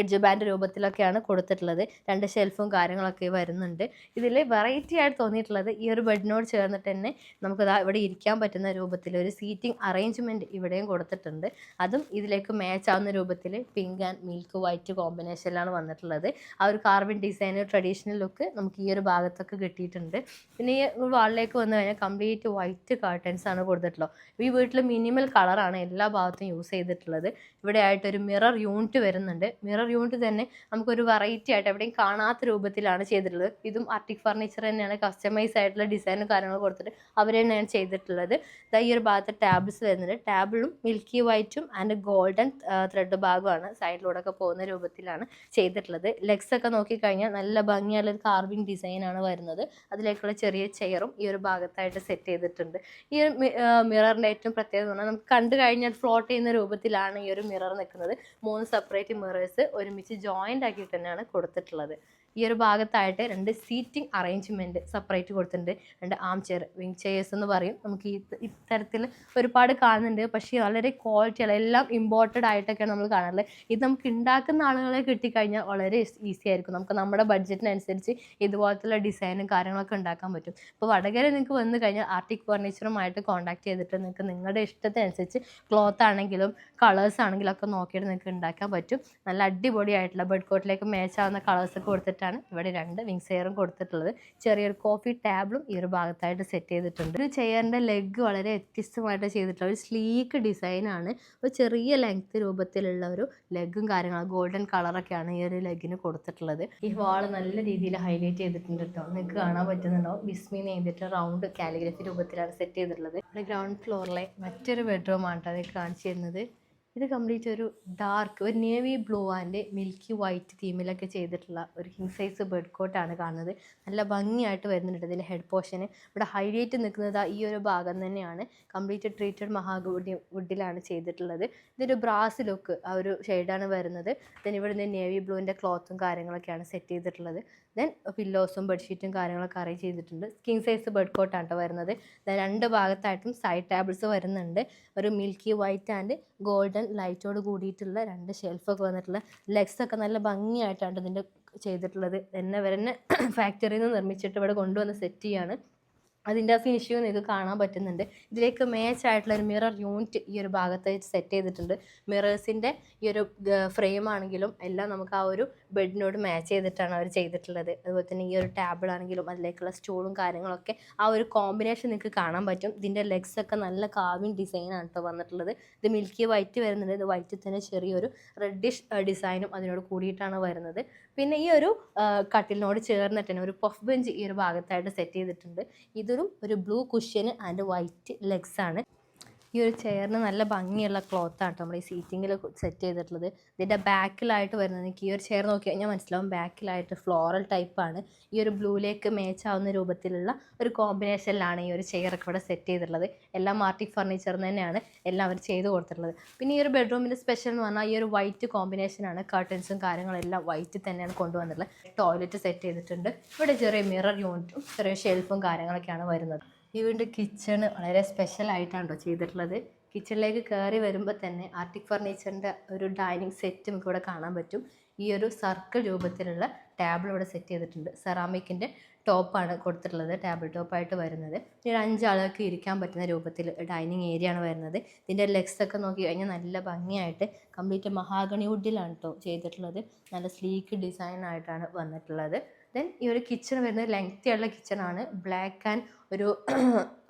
എഡ്ജ് ബാൻഡ് രൂപത്തിലൊക്കെയാണ് കൊടുത്തിട്ടുള്ളത്. രണ്ട് ഷെൽഫും കാര്യങ്ങളൊക്കെ വരുന്നുണ്ട്. ഇതിൽ വെറൈറ്റി ആയിട്ട് തോന്നിയിട്ടുള്ളത് ഈ ഒരു ബെഡിനോട് ചേർന്നിട്ട് തന്നെ നമുക്ക് ഇവിടെ ഇരിക്കാൻ പറ്റുന്ന രൂപത്തിൽ ഒരു സീറ്റിംഗ് അറേഞ്ച്മെന്റ് ഇവിടെയും കൊടുത്തിട്ടുണ്ട്. അതും ഇതിലേക്ക് മാച്ച് ആവുന്ന രൂപത്തിൽ പിങ്ക് ആൻഡ് മിൽക്ക് വൈറ്റ് കോമ്പിനേഷനിലാണ് വന്നിട്ടുള്ളത്. ആ ഒരു കാർബൺ ഡിസൈൻ ട്രഡീഷണൽ ലുക്ക് നമുക്ക് ഈ ഒരു ഭാഗത്തൊക്കെ കിട്ടിയിട്ടുണ്ട്. പിന്നെ ഈ വാളിലേക്ക് വന്നു കഴിഞ്ഞാൽ കംപ്ലീറ്റ് വൈറ്റ് കർട്ടൻസ് ആണ് കൊടുത്തിട്ടുള്ളത്. ഈ വീട്ടിൽ മിനിമൽ കളറാണ് എല്ലാ ഭാഗത്തും യൂസ് ചെയ്തിട്ടുള്ളത്. ഇവിടെ ആയിട്ടൊരു മിറർ യൂണിറ്റ് വരുന്നുണ്ട്. മിറർ യൂണിറ്റ് തന്നെ നമുക്കൊരു വെറൈറ്റി ആയിട്ട് എവിടെയും കാണാത്ത രൂപത്തിലാണ് ചെയ്തിട്ടുള്ളത്. ഇതും ആർട്ടിക് ഫർണിച്ചർ തന്നെയാണ് കസ്റ്റമൈസ് ആയിട്ടുള്ള ഡിസൈനും കാര്യങ്ങളും കൊടുത്തിട്ട് അവർ തന്നെയാണ് ചെയ്തിട്ടുള്ളത്. ഇതാ ഈ ഒരു ഭാഗത്ത് ടാബ്സ് വരുന്നുണ്ട്. ടാബിളും മിൽക്കി വൈറ്റും ആൻഡ് ഗോൾഡൻ ത്രെഡ് ഭാഗമാണ് സൈഡിലൂടെ ഒക്കെ പോകുന്ന രൂപത്തിലാണ് ചെയ്തിട്ടുള്ളത്. ലെഗ്സ് ഒക്കെ നോക്കിക്കഴിഞ്ഞാൽ നല്ല ഭംഗിയുള്ള ഒരു കാർവിംഗ് ഡിസൈനാണ് വരുന്നത്. അതിലേക്കുള്ള ചെറിയ ചെയറും ഈ ഒരു ഭാഗത്തായിട്ട് സെറ്റ് ചെയ്തിട്ടുണ്ട്. ഈ ഒരു മിററിന്റെ ഏറ്റവും പ്രത്യേകത നമുക്ക് കണ്ടു കഴിഞ്ഞാൽ ഫ്ലോട്ട് ചെയ്യുന്ന രൂപത്തിലാണ് ഈ ഒരു മിറർ നിൽക്കുന്നത്. മൂന്ന് സെപ്പറേറ്റ് മിറേഴ്സ് ഒരുമിച്ച് ജോയിന്റ് ആക്കിയിട്ട് തന്നെയാണ് കൊടുത്തിട്ടുള്ളത്. ഈ ഒരു ഭാഗത്തായിട്ട് രണ്ട് സീറ്റിംഗ് അറേഞ്ച്മെന്റ് സെപ്പറേറ്റ് കൊടുത്തിട്ടുണ്ട്. രണ്ട് ആം ചെയർ വിങ് ചെയേഴ്സ് എന്ന് പറയും. നമുക്ക് ഈ ഇത്തരത്തിൽ ഒരുപാട് കാണുന്നുണ്ട്. പക്ഷേ വളരെ ക്വാളിറ്റി ഉള്ള എല്ലാം ഇമ്പോർട്ടഡ് ആയിട്ടൊക്കെയാണ് നമ്മൾ കാണാറുള്ളത്. ഇത് നമുക്ക് ഉണ്ടാക്കുന്ന ആളുകളെ കിട്ടിക്കഴിഞ്ഞാൽ വളരെ ഈസി ആയിരിക്കും. നമുക്ക് നമ്മുടെ ബഡ്ജറ്റിനനുസരിച്ച് ഇതുപോലത്തുള്ള ഡിസൈനും കാര്യങ്ങളൊക്കെ ഉണ്ടാക്കാൻ പറ്റും. ഇപ്പോൾ വടകര നിങ്ങൾക്ക് വന്നു കഴിഞ്ഞാൽ ആർട്ടിക് ഫർണിച്ചറുമായിട്ട് കോൺടാക്ട് ചെയ്തിട്ട് നിങ്ങൾക്ക് നിങ്ങളുടെ ഇഷ്ടത്തിനനുസരിച്ച് ക്ലോത്ത് ആണെങ്കിലും കളേഴ്സ് ആണെങ്കിലും ഒക്കെ നോക്കിയിട്ട് നിങ്ങൾക്ക് ഉണ്ടാക്കാൻ പറ്റും. നല്ല അടിപൊളിയായിട്ടുള്ള ബെഡ് കോട്ടിലേക്ക് മാച്ച് ആവുന്ന കളേഴ്സ് കൊടുത്തിട്ടാണ് ഇവിടെ രണ്ട് വിങ്സ് ചെയറും കൊടുത്തിട്ടുള്ളത്. ചെറിയൊരു കോഫി ടേബിളും ഈ ഒരു ഭാഗത്തായിട്ട് സെറ്റ് ചെയ്തിട്ടുണ്ട്. ഒരു ചെയറിന്റെ ലെഗ് വളരെ വ്യത്യസ്തമായിട്ട് ചെയ്തിട്ടുള്ള ഒരു സ്ലീക്ക് ഡിസൈനാണ് ഒരു ചെറിയ ലെങ്ത് രൂപത്തിലുള്ള ഒരു ലെഗും കാര്യങ്ങളും ഗോൾഡൻ കളറൊക്കെയാണ് ഈ ഒരു ലെഗിന് കൊടുത്തിട്ടുള്ളത്. ഈ വാൾ നല്ല രീതിയിൽ ഹൈലൈറ്റ് ചെയ്തിട്ടുണ്ട് കേട്ടോ നിങ്ങൾക്ക് കാണാൻ പറ്റുന്നുണ്ടോ ബിസ്മി ചെയ്തിട്ട് റൗണ്ട് കാലിഗ്രഫി രൂപത്തിലാണ് സെറ്റ് ചെയ്തിട്ടുള്ളത്. ഗ്രൗണ്ട് ഫ്ലോറിലെ മറ്റൊരു ബെഡ്റൂമാണ് കേട്ടോ അത് കാണിച്ചു തരുന്നത്. ഇത് കംപ്ലീറ്റ് ഒരു ഡാർക്ക് ഒരു navy blue and milky white തീമിലൊക്കെ ചെയ്തിട്ടുള്ള ഒരു കിങ് സൈസ് ബെഡ് കോട്ടാണ് കാണുന്നത്. നല്ല ഭംഗിയായിട്ട് വരുന്നുണ്ട് ഇതിന്റെ ഹെഡ് പോർഷന് ഇവിടെ ഹൈലൈറ്റ് നിൽക്കുന്നത് ഈ ഒരു ഭാഗം തന്നെയാണ്. കംപ്ലീറ്റ് ട്രീറ്റഡ് മഹാഗുഡി വുഡിലാണ് ചെയ്തിട്ടുള്ളത്. ഇതൊരു ബ്രാസ് ലുക്ക് ആ ഒരു ഷെയ്ഡാണ് വരുന്നത്. ദെൻ ഇവിടെ നിന്ന് നേവി ബ്ലൂവിന്റെ ക്ലോത്തും കാര്യങ്ങളൊക്കെയാണ് സെറ്റ് ചെയ്തിട്ടുള്ളത്. ദെൻ പില്ലോസും ബെഡ്ഷീറ്റും കാര്യങ്ങളൊക്കെ അറേഞ്ച് ചെയ്തിട്ടുണ്ട്. കിങ് സൈസ് ബെഡ് കോട്ടാണ് കേട്ടോ വരുന്നത്. രണ്ട് ഭാഗത്തായിട്ടും സൈഡ് ടേബിൾസ് വരുന്നുണ്ട്. ഒരു മിൽക്കി വൈറ്റ് ആൻഡ് ഗോൾഡൻ ലൈറ്റോട് കൂടിയിട്ടുള്ള രണ്ട് ഷെൽഫൊക്കെ വന്നിട്ടുള്ള ലെഗ്സ് ഒക്കെ നല്ല ഭംഗിയായിട്ടാണ് ഇതിന്റെ ചെയ്തിട്ടുള്ളത്. എന്നെ വരെ ഫാക്ടറിയിൽ നിന്ന് നിർമ്മിച്ചിട്ട് ഇവിടെ കൊണ്ടുവന്ന് സെറ്റ് ചെയ്യാണ്. അതിന്റെ ഫിനിഷിങ് നിങ്ങൾക്ക് കാണാൻ പറ്റുന്നുണ്ട്. ഇതിലേക്ക് മാച്ച് ആയിട്ടുള്ള ഒരു മിറർ യൂണിറ്റ് ഈ ഒരു ഭാഗത്ത് സെറ്റ് ചെയ്തിട്ടുണ്ട്. മിറേഴ്സിന്റെ ഈ ഒരു ഫ്രെയിം ആണെങ്കിലും എല്ലാം നമുക്ക് ആ ഒരു ബെഡിനോട് മാച്ച് ചെയ്തിട്ടാണ് അവർ ചെയ്തിട്ടുള്ളത്. അതുപോലെ തന്നെ ഈ ഒരു ടേബിൾ ആണെങ്കിലും അതിലേക്കുള്ള സ്റ്റൂളും കാര്യങ്ങളൊക്കെ ആ ഒരു കോമ്പിനേഷൻ നിങ്ങൾക്ക് കാണാൻ പറ്റും. ഇതിന്റെ ലെഗ്സ് ഒക്കെ നല്ല കാവിൻ ഡിസൈനാണ് കേട്ടോ വന്നിട്ടുള്ളത്. ഇത് മിൽക്കി വൈറ്റ് വരുന്നുണ്ട്. ഇത് വൈറ്റ് തന്നെ ചെറിയൊരു റെഡിഷ് ഡിസൈനും അതിനോട് കൂടിയിട്ടാണ് വരുന്നത്. പിന്നെ ഈ ഒരു കട്ടിലിനോട് ചേർന്നിട്ട് തന്നെ ഒരു പഫ് ബെഞ്ച് ഈ ഒരു ഭാഗത്തായിട്ട് സെറ്റ് ചെയ്തിട്ടുണ്ട്. ഒരു blue cushion and white legs ആണ് ഈ ഒരു ചെയറിന് നല്ല ഭംഗിയുള്ള ക്ലോത്ത് ആണ് നമ്മൾ ഈ സീറ്റിങ്ങിൽ സെറ്റ് ചെയ്തിട്ടുള്ളത്. ഇതിന്റെ ബാക്കിലായിട്ട് വരുന്നത് എനിക്ക് ഈ ഒരു ചെയർ നോക്കി കഴിഞ്ഞാൽ മനസ്സിലാവും ബാക്കിലായിട്ട് ഫ്ലോറൽ ടൈപ്പാണ് ഈ ഒരു ബ്ലൂയിലേക്ക് മാച്ച് ആവുന്ന രൂപത്തിലുള്ള ഒരു കോമ്പിനേഷനിലാണ് ഈ ഒരു ചെയറൊക്കെ ഇവിടെ സെറ്റ് ചെയ്തിട്ടുള്ളത്. എല്ലാം ആർട്ടിക് ഫർണിച്ചർ തന്നെയാണ് എല്ലാം അവർ ചെയ്ത് കൊടുത്തിട്ടുള്ളത്. പിന്നെ ഈ ഒരു ബെഡ്റൂമിന്റെ സ്പെഷ്യൽ എന്ന് പറഞ്ഞാൽ ഈ ഒരു വൈറ്റ് കോമ്പിനേഷനാണ് കർട്ടൻസും കാര്യങ്ങളെല്ലാം വൈറ്റ് തന്നെയാണ് കൊണ്ടുവന്നിട്ടുള്ളത്. ടോയ്ലറ്റ് സെറ്റ് ചെയ്തിട്ടുണ്ട്. ഇവിടെ ചെറിയ മിറർ യൂണിറ്റും ചെറിയ ഷെൽഫും കാര്യങ്ങളൊക്കെയാണ് വരുന്നത്. ഈ വീണ്ടും കിച്ചണ് വളരെ സ്പെഷ്യൽ ആയിട്ടാണ് ചെയ്തിട്ടുള്ളത്. കിച്ചണിലേക്ക് കയറി വരുമ്പോൾ തന്നെ ആർട്ടിക് ഫർണിച്ചറിന്റെ ഒരു ഡൈനിങ് സെറ്റ് നമുക്ക് ഇവിടെ കാണാൻ പറ്റും. ഈ ഒരു സർക്കിൾ രൂപത്തിലുള്ള ടേബിൾ ഇവിടെ സെറ്റ് ചെയ്തിട്ടുണ്ട്. സെറാമിക്കിന്റെ ടോപ്പാണ് കൊടുത്തിട്ടുള്ളത് ടേബിൾ ടോപ്പായിട്ട് വരുന്നത്. ഒരു അഞ്ചാളുകൾക്ക് ഇരിക്കാൻ പറ്റുന്ന രൂപത്തിൽ ഡൈനിങ് ഏരിയ ആണ് വരുന്നത്. ഇതിന്റെ ലെഗ്സ് ഒക്കെ നോക്കി കഴിഞ്ഞാൽ നല്ല ഭംഗിയായിട്ട് കംപ്ലീറ്റ് മഹാഗണി വുഡിലാണ് കേട്ടോ ചെയ്തിട്ടുള്ളത്. നല്ല സ്ലീക്ക് ഡിസൈൻ ആയിട്ടാണ് വന്നിട്ടുള്ളത്. ദെൻ ഈ ഒരു കിച്ചൺ വരുന്നത് ലെങ്തി ഉള്ള കിച്ചൺ ആണ്. ബ്ലാക്ക് ആൻഡ് ഒരു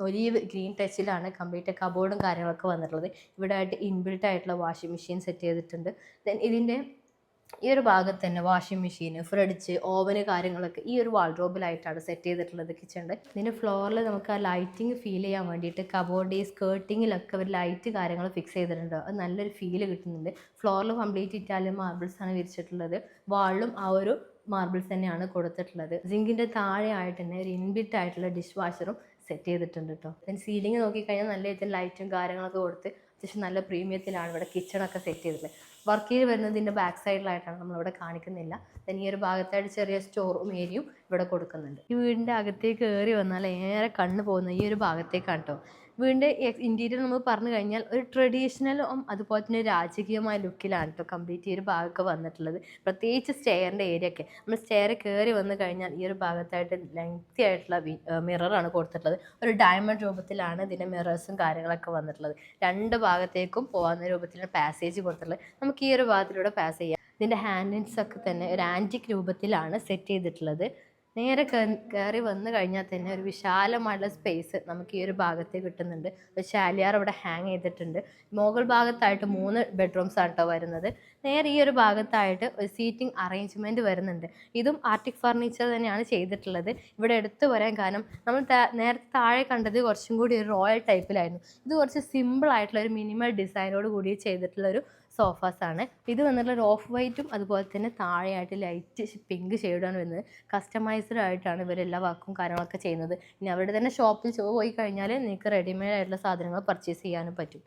ഒലീവ് ഗ്രീൻ ടച്ചിലാണ് കംപ്ലീറ്റ് കബോർഡും കാര്യങ്ങളൊക്കെ വന്നിട്ടുള്ളത്. ഇവിടെ ആയിട്ട് ഇൻബിൽട്ട് ആയിട്ടുള്ള വാഷിംഗ് മെഷീൻ സെറ്റ് ചെയ്തിട്ടുണ്ട്. ദെൻ ഇതിന്റെ ഈ ഒരു ഭാഗത്ത് തന്നെ വാഷിംഗ് മെഷീൻ ഫ്രിഡ്ജ് ഓവന് കാര്യങ്ങളൊക്കെ ഈ ഒരു വാൾഡ്രോബിലായിട്ടാണ് സെറ്റ് ചെയ്തിട്ടുള്ളത് കിച്ചണിന്റെ ഇതിന്റെ ഫ്ലോറിൽ നമുക്ക് ആ ലൈറ്റിംഗ് ഫീൽ ചെയ്യാൻ വേണ്ടിയിട്ട് കബോർഡ് സ്കേർട്ടിങ്ങിലൊക്കെ ഒരു ലൈറ്റ് കാര്യങ്ങൾ ഫിക്സ് ചെയ്തിട്ടുണ്ട്. അത് നല്ലൊരു ഫീൽ കിട്ടുന്നുണ്ട്. ഫ്ലോറിൽ കംപ്ലീറ്റ് ഇറ്റാലിയൻ മാർബിൾസ് ആണ് വിരിച്ചിട്ടുള്ളത്. വാളിലും ആ ഒരു മാർബിൾസ് തന്നെയാണ് കൊടുത്തിട്ടുള്ളത്. സിങ്കിന്റെ താഴെയായിട്ട് തന്നെ ഒരു ഇൻബിറ്റ് ആയിട്ടുള്ള ഡിഷ് വാഷറും സെറ്റ് ചെയ്തിട്ടുണ്ട് കേട്ടോ പിന്നെ സീലിംഗ് നോക്കിക്കഴിഞ്ഞാൽ നല്ല രീതിയിൽ ലൈറ്റും കാര്യങ്ങളൊക്കെ കൊടുത്ത് അത്യാവശ്യം നല്ല പ്രീമിയത്തിലാണ് ഇവിടെ കിച്ചണൊക്കെ സെറ്റ് ചെയ്തിട്ടുള്ളത്. വർക്ക് ചെയ്ത് വരുന്നതിന്റെ ബാക്ക് സൈഡിലായിട്ടാണ് നമ്മളിവിടെ കാണിക്കുന്നില്ല. ദെൻ ഈ ഒരു ഭാഗത്തായിട്ട് ചെറിയ സ്റ്റോറും ഏരിയയും ഇവിടെ കൊടുക്കുന്നുണ്ട്. ഈ വീടിന്റെ അകത്തേക്ക് കയറി വന്നാൽ ഏറെ കണ്ണ് പോകുന്ന ഈ ഒരു ഭാഗത്തേക്കാണ് കേട്ടോ വീടിന്റെ ഇന്റീരിയർ നമ്മൾ പറഞ്ഞു കഴിഞ്ഞാൽ ഒരു ട്രഡീഷണലും അതുപോലെ തന്നെ രാജകീയമായ ലുക്കിലാണ് കേട്ടോ കംപ്ലീറ്റ് ഈ ഒരു ഭാഗമൊക്കെ വന്നിട്ടുള്ളത്. പ്രത്യേകിച്ച് സ്റ്റെയറിന്റെ ഏരിയ ഒക്കെ. നമ്മൾ സ്റ്റെയർ കയറി വന്നു കഴിഞ്ഞാൽ ഈ ഒരു ഭാഗത്തായിട്ട് ലെങ്തി ആയിട്ടുള്ള മിററാണ് കൊടുത്തിട്ടുള്ളത്. ഒരു ഡയമണ്ട് രൂപത്തിലാണ് ഇതിന്റെ മിറേഴ്സും കാര്യങ്ങളൊക്കെ വന്നിട്ടുള്ളത്. രണ്ട് ഭാഗത്തേക്കും പോകുന്ന രൂപത്തിലാണ് പാസേജ് കൊടുത്തിട്ടുള്ളത്. നമുക്ക് ഈ ഒരു ഭാഗത്തിലൂടെ പാസ് ചെയ്യാം. ഇതിന്റെ ഹാൻഡിൽസ് ഒക്കെ തന്നെ ഒരു ആന്റിക് രൂപത്തിലാണ് സെറ്റ് ചെയ്തിട്ടുള്ളത്. നേരെ കയറി വന്നു കഴിഞ്ഞാൽ തന്നെ ഒരു വിശാലമായിട്ടുള്ള സ്പേസ് നമുക്ക് ഈ ഒരു ഭാഗത്ത് കിട്ടുന്നുണ്ട്. ശാലിയാർ ഇവിടെ ഹാങ് ചെയ്തിട്ടുണ്ട്. മോഗൾ ഭാഗത്തായിട്ട് മൂന്ന് ബെഡ്റൂംസ് ആണ് കേട്ടോ വരുന്നത്. നേരെ ഈ ഒരു ഭാഗത്തായിട്ട് ഒരു സീറ്റിംഗ് അറേഞ്ച്മെന്റ് വരുന്നുണ്ട്. ഇതും ആർട്ടിക് ഫർണിച്ചർ തന്നെയാണ് ചെയ്തിട്ടുള്ളത്. ഇവിടെ എടുത്തു വരാൻ കാരണം നമ്മൾ നേരത്തെ താഴെ കണ്ടത് കുറച്ചും കൂടി ഒരു റോയൽ ടൈപ്പിലായിരുന്നു ഇത് കുറച്ച് സിമ്പിൾ ആയിട്ടുള്ള ഒരു മിനിമൽ ഡിസൈനോട് കൂടി ചെയ്തിട്ടുള്ള ഒരു സോഫാസ് ആണ്. ഇത് വന്നിട്ടുള്ള ഒരു ഓഫ് വൈറ്റും അതുപോലെ തന്നെ താഴെയായിട്ട് ലൈറ്റ് പിങ്ക് ഷെയ്ഡാണ് വരുന്നത്. കസ്റ്റമൈസ്ഡ് ആയിട്ടാണ് ഇവരെല്ലാ വർക്കും കാര്യങ്ങളൊക്കെ ചെയ്യുന്നത്. ഇനി അവരുടെ തന്നെ ഷോപ്പിൽ പോയി കഴിഞ്ഞാൽ നിങ്ങൾക്ക് റെഡിമെയ്ഡ് ആയിട്ടുള്ള സാധനങ്ങൾ പർച്ചേസ് ചെയ്യാനും പറ്റും.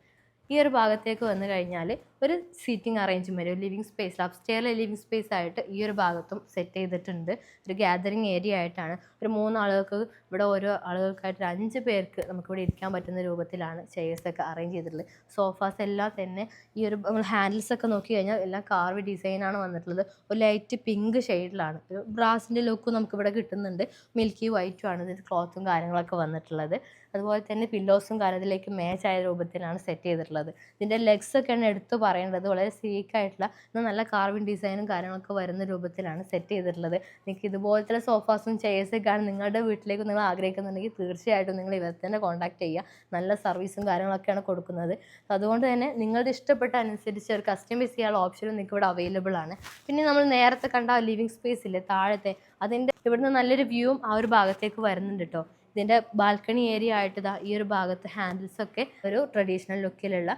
ഈ ഒരു ഭാഗത്തേക്ക് വന്നു കഴിഞ്ഞാൽ ഒരു സീറ്റിംഗ് അറേഞ്ച്മെന്റ് ഒരു ലിവിങ് സ്പേസ് അപ്സ്റ്റെയറിലെ ലിവിങ് സ്പേസ് ആയിട്ട് ഈ ഒരു ഭാഗത്തും സെറ്റ് ചെയ്തിട്ടുണ്ട്. ഒരു ഗ്യാതറിങ് ഏരിയ ആയിട്ടാണ്. ഒരു മൂന്ന് ആളുകൾക്ക് ഇവിടെ ഓരോ ആളുകൾക്കായിട്ട് ഒരു അഞ്ച് പേർക്ക് നമുക്കിവിടെ ഇരിക്കാൻ പറ്റുന്ന രൂപത്തിലാണ് ചെയേഴ്സ് ഒക്കെ അറേഞ്ച് ചെയ്തിട്ടുള്ളത്. സോഫാസ് എല്ലാം തന്നെ ഈ ഒരു നമ്മൾ ഹാൻഡിൽസ് ഒക്കെ നോക്കി കഴിഞ്ഞാൽ എല്ലാം കാർവ് ഡിസൈനാണ് വന്നിട്ടുള്ളത്. ഒരു ലൈറ്റ് പിങ്ക് ഷെയ്ഡിലാണ് ഒരു ബ്രാസിന്റെ ലുക്കും നമുക്കിവിടെ കിട്ടുന്നുണ്ട്. മിൽക്കി വൈറ്റും ആണ് ഇതിന്റെ ക്ലോത്തും കാര്യങ്ങളൊക്കെ വന്നിട്ടുള്ളത്. അതുപോലെ തന്നെ പില്ലോസും കാര്യത്തിലേക്ക് മാച്ച് ആയ രൂപത്തിലാണ് സെറ്റ് ചെയ്തിട്ടുള്ളത്. ഇതിന്റെ ലെഗ്സ് ഒക്കെയാണ് എടുത്തു പറയേണ്ടത് വളരെ സീക്ക് ആയിട്ടുള്ള നല്ല കാർവിൻ ഡിസൈനും കാര്യങ്ങളൊക്കെ വരുന്ന രൂപത്തിലാണ് സെറ്റ് ചെയ്തിട്ടുള്ളത്. നിങ്ങൾക്ക് ഇതുപോലത്തെ സോഫാസും ചെയർസൊക്കെയാണ് നിങ്ങളുടെ വീട്ടിലേക്ക് നിങ്ങൾ ആഗ്രഹിക്കുന്നുണ്ടെങ്കിൽ തീർച്ചയായിട്ടും നിങ്ങൾ ഇവരെ തന്നെ കോൺടാക്ട് ചെയ്യുക. നല്ല സർവീസും കാര്യങ്ങളൊക്കെയാണ് കൊടുക്കുന്നത്. അതുകൊണ്ട് തന്നെ നിങ്ങളുടെ ഇഷ്ടപ്പെട്ട അനുസരിച്ച് ഒരു കസ്റ്റമൈസ് ചെയ്യാനുള്ള ഓപ്ഷനും നിങ്ങൾക്ക് ഇവിടെ അവൈലബിൾ ആണ്. പിന്നെ നമ്മൾ നേരത്തെ കണ്ട ലിവിങ് സ്പേസ് ഇല്ലേ താഴത്തെ അതിന്റെ ഇവിടുന്ന് നല്ലൊരു വ്യൂവും ആ ഒരു ഭാഗത്തേക്ക് വരുന്നുണ്ട് കേട്ടോ ഇതിന്റെ ബാൽക്കണി ഏരിയ ആയിട്ട് ഈ ഒരു ഭാഗത്ത് ഹാൻഡിൽസൊക്കെ ഒരു ട്രഡീഷണൽ ലുക്കിലുള്ള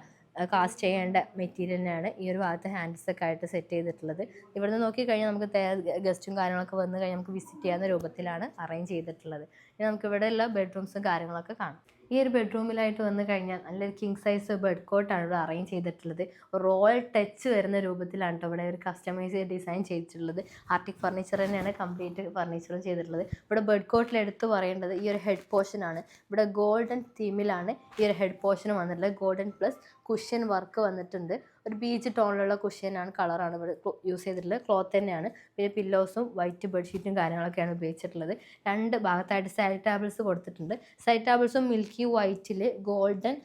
കാസ്റ്റ് ചെയ്യേണ്ട മെറ്റീരിയലിനാണ് ഈ ഒരു ഭാഗത്ത് ഹാൻഡിൽസ് ഒക്കെ ആയിട്ട് സെറ്റ് ചെയ്തിട്ടുള്ളത്. ഇവിടുന്ന് നോക്കിക്കഴിഞ്ഞാൽ നമുക്ക് ഗസ്റ്റും കാര്യങ്ങളൊക്കെ വന്നു കഴിഞ്ഞാൽ നമുക്ക് വിസിറ്റ് ചെയ്യാവുന്ന രൂപത്തിലാണ് അറേഞ്ച് ചെയ്തിട്ടുള്ളത്. ഇനി നമുക്ക് ഇവിടെയുള്ള ബെഡ്റൂംസും കാര്യങ്ങളൊക്കെ കാണാം. ഈ ഒരു ബെഡ്റൂമിലായിട്ട് വന്നു കഴിഞ്ഞാൽ നല്ലൊരു കിങ് സൈസ് ബെഡ് കോട്ടാണ് ഇവിടെ അറേഞ്ച് ചെയ്തിട്ടുള്ളത്. റോയൽ ടച്ച് വരുന്ന രൂപത്തിലാണ് കേട്ടോ ഇവിടെ ഒരു കസ്റ്റമൈസ് ഡിസൈൻ ചെയ്തിട്ടുള്ളത്. ആർട്ടിക് ഫർണിച്ചർ തന്നെയാണ് കംപ്ലീറ്റ് ഫർണിച്ചറും ചെയ്തിട്ടുള്ളത്. ഇവിടെ ബെഡ് കോട്ടിൽ എടുത്ത് പറയേണ്ടത് ഈ ഒരു ഹെഡ് പോർഷനാണ് ഇവിടെ ഗോൾഡൻ തീമിലാണ് ഈ ഒരു ഹെഡ് പോർഷൻ വന്നിട്ടുള്ളത്. ഗോൾഡൻ പ്ലസ് കുഷ്യൻ വർക്ക് വന്നിട്ടുണ്ട്. ഒരു ബീച്ച് ടോണിലുള്ള കുഷ്യനാണ് കളറാണ് ഇവിടെ യൂസ് ചെയ്തിട്ടുള്ളത്. ക്ലോത്ത് തന്നെയാണ്. പിന്നെ പില്ലോസും വൈറ്റ് ബെഡ്ഷീറ്റും കാര്യങ്ങളൊക്കെയാണ് ഉപയോഗിച്ചിട്ടുള്ളത്. രണ്ട് ഭാഗത്തായിട്ട് സൈഡ് ടേബിൾസ് കൊടുത്തിട്ടുണ്ട്. സൈഡ് ടേബിൾസും മിൽക്കി വൈറ്റിൽ ഗോൾഡൻ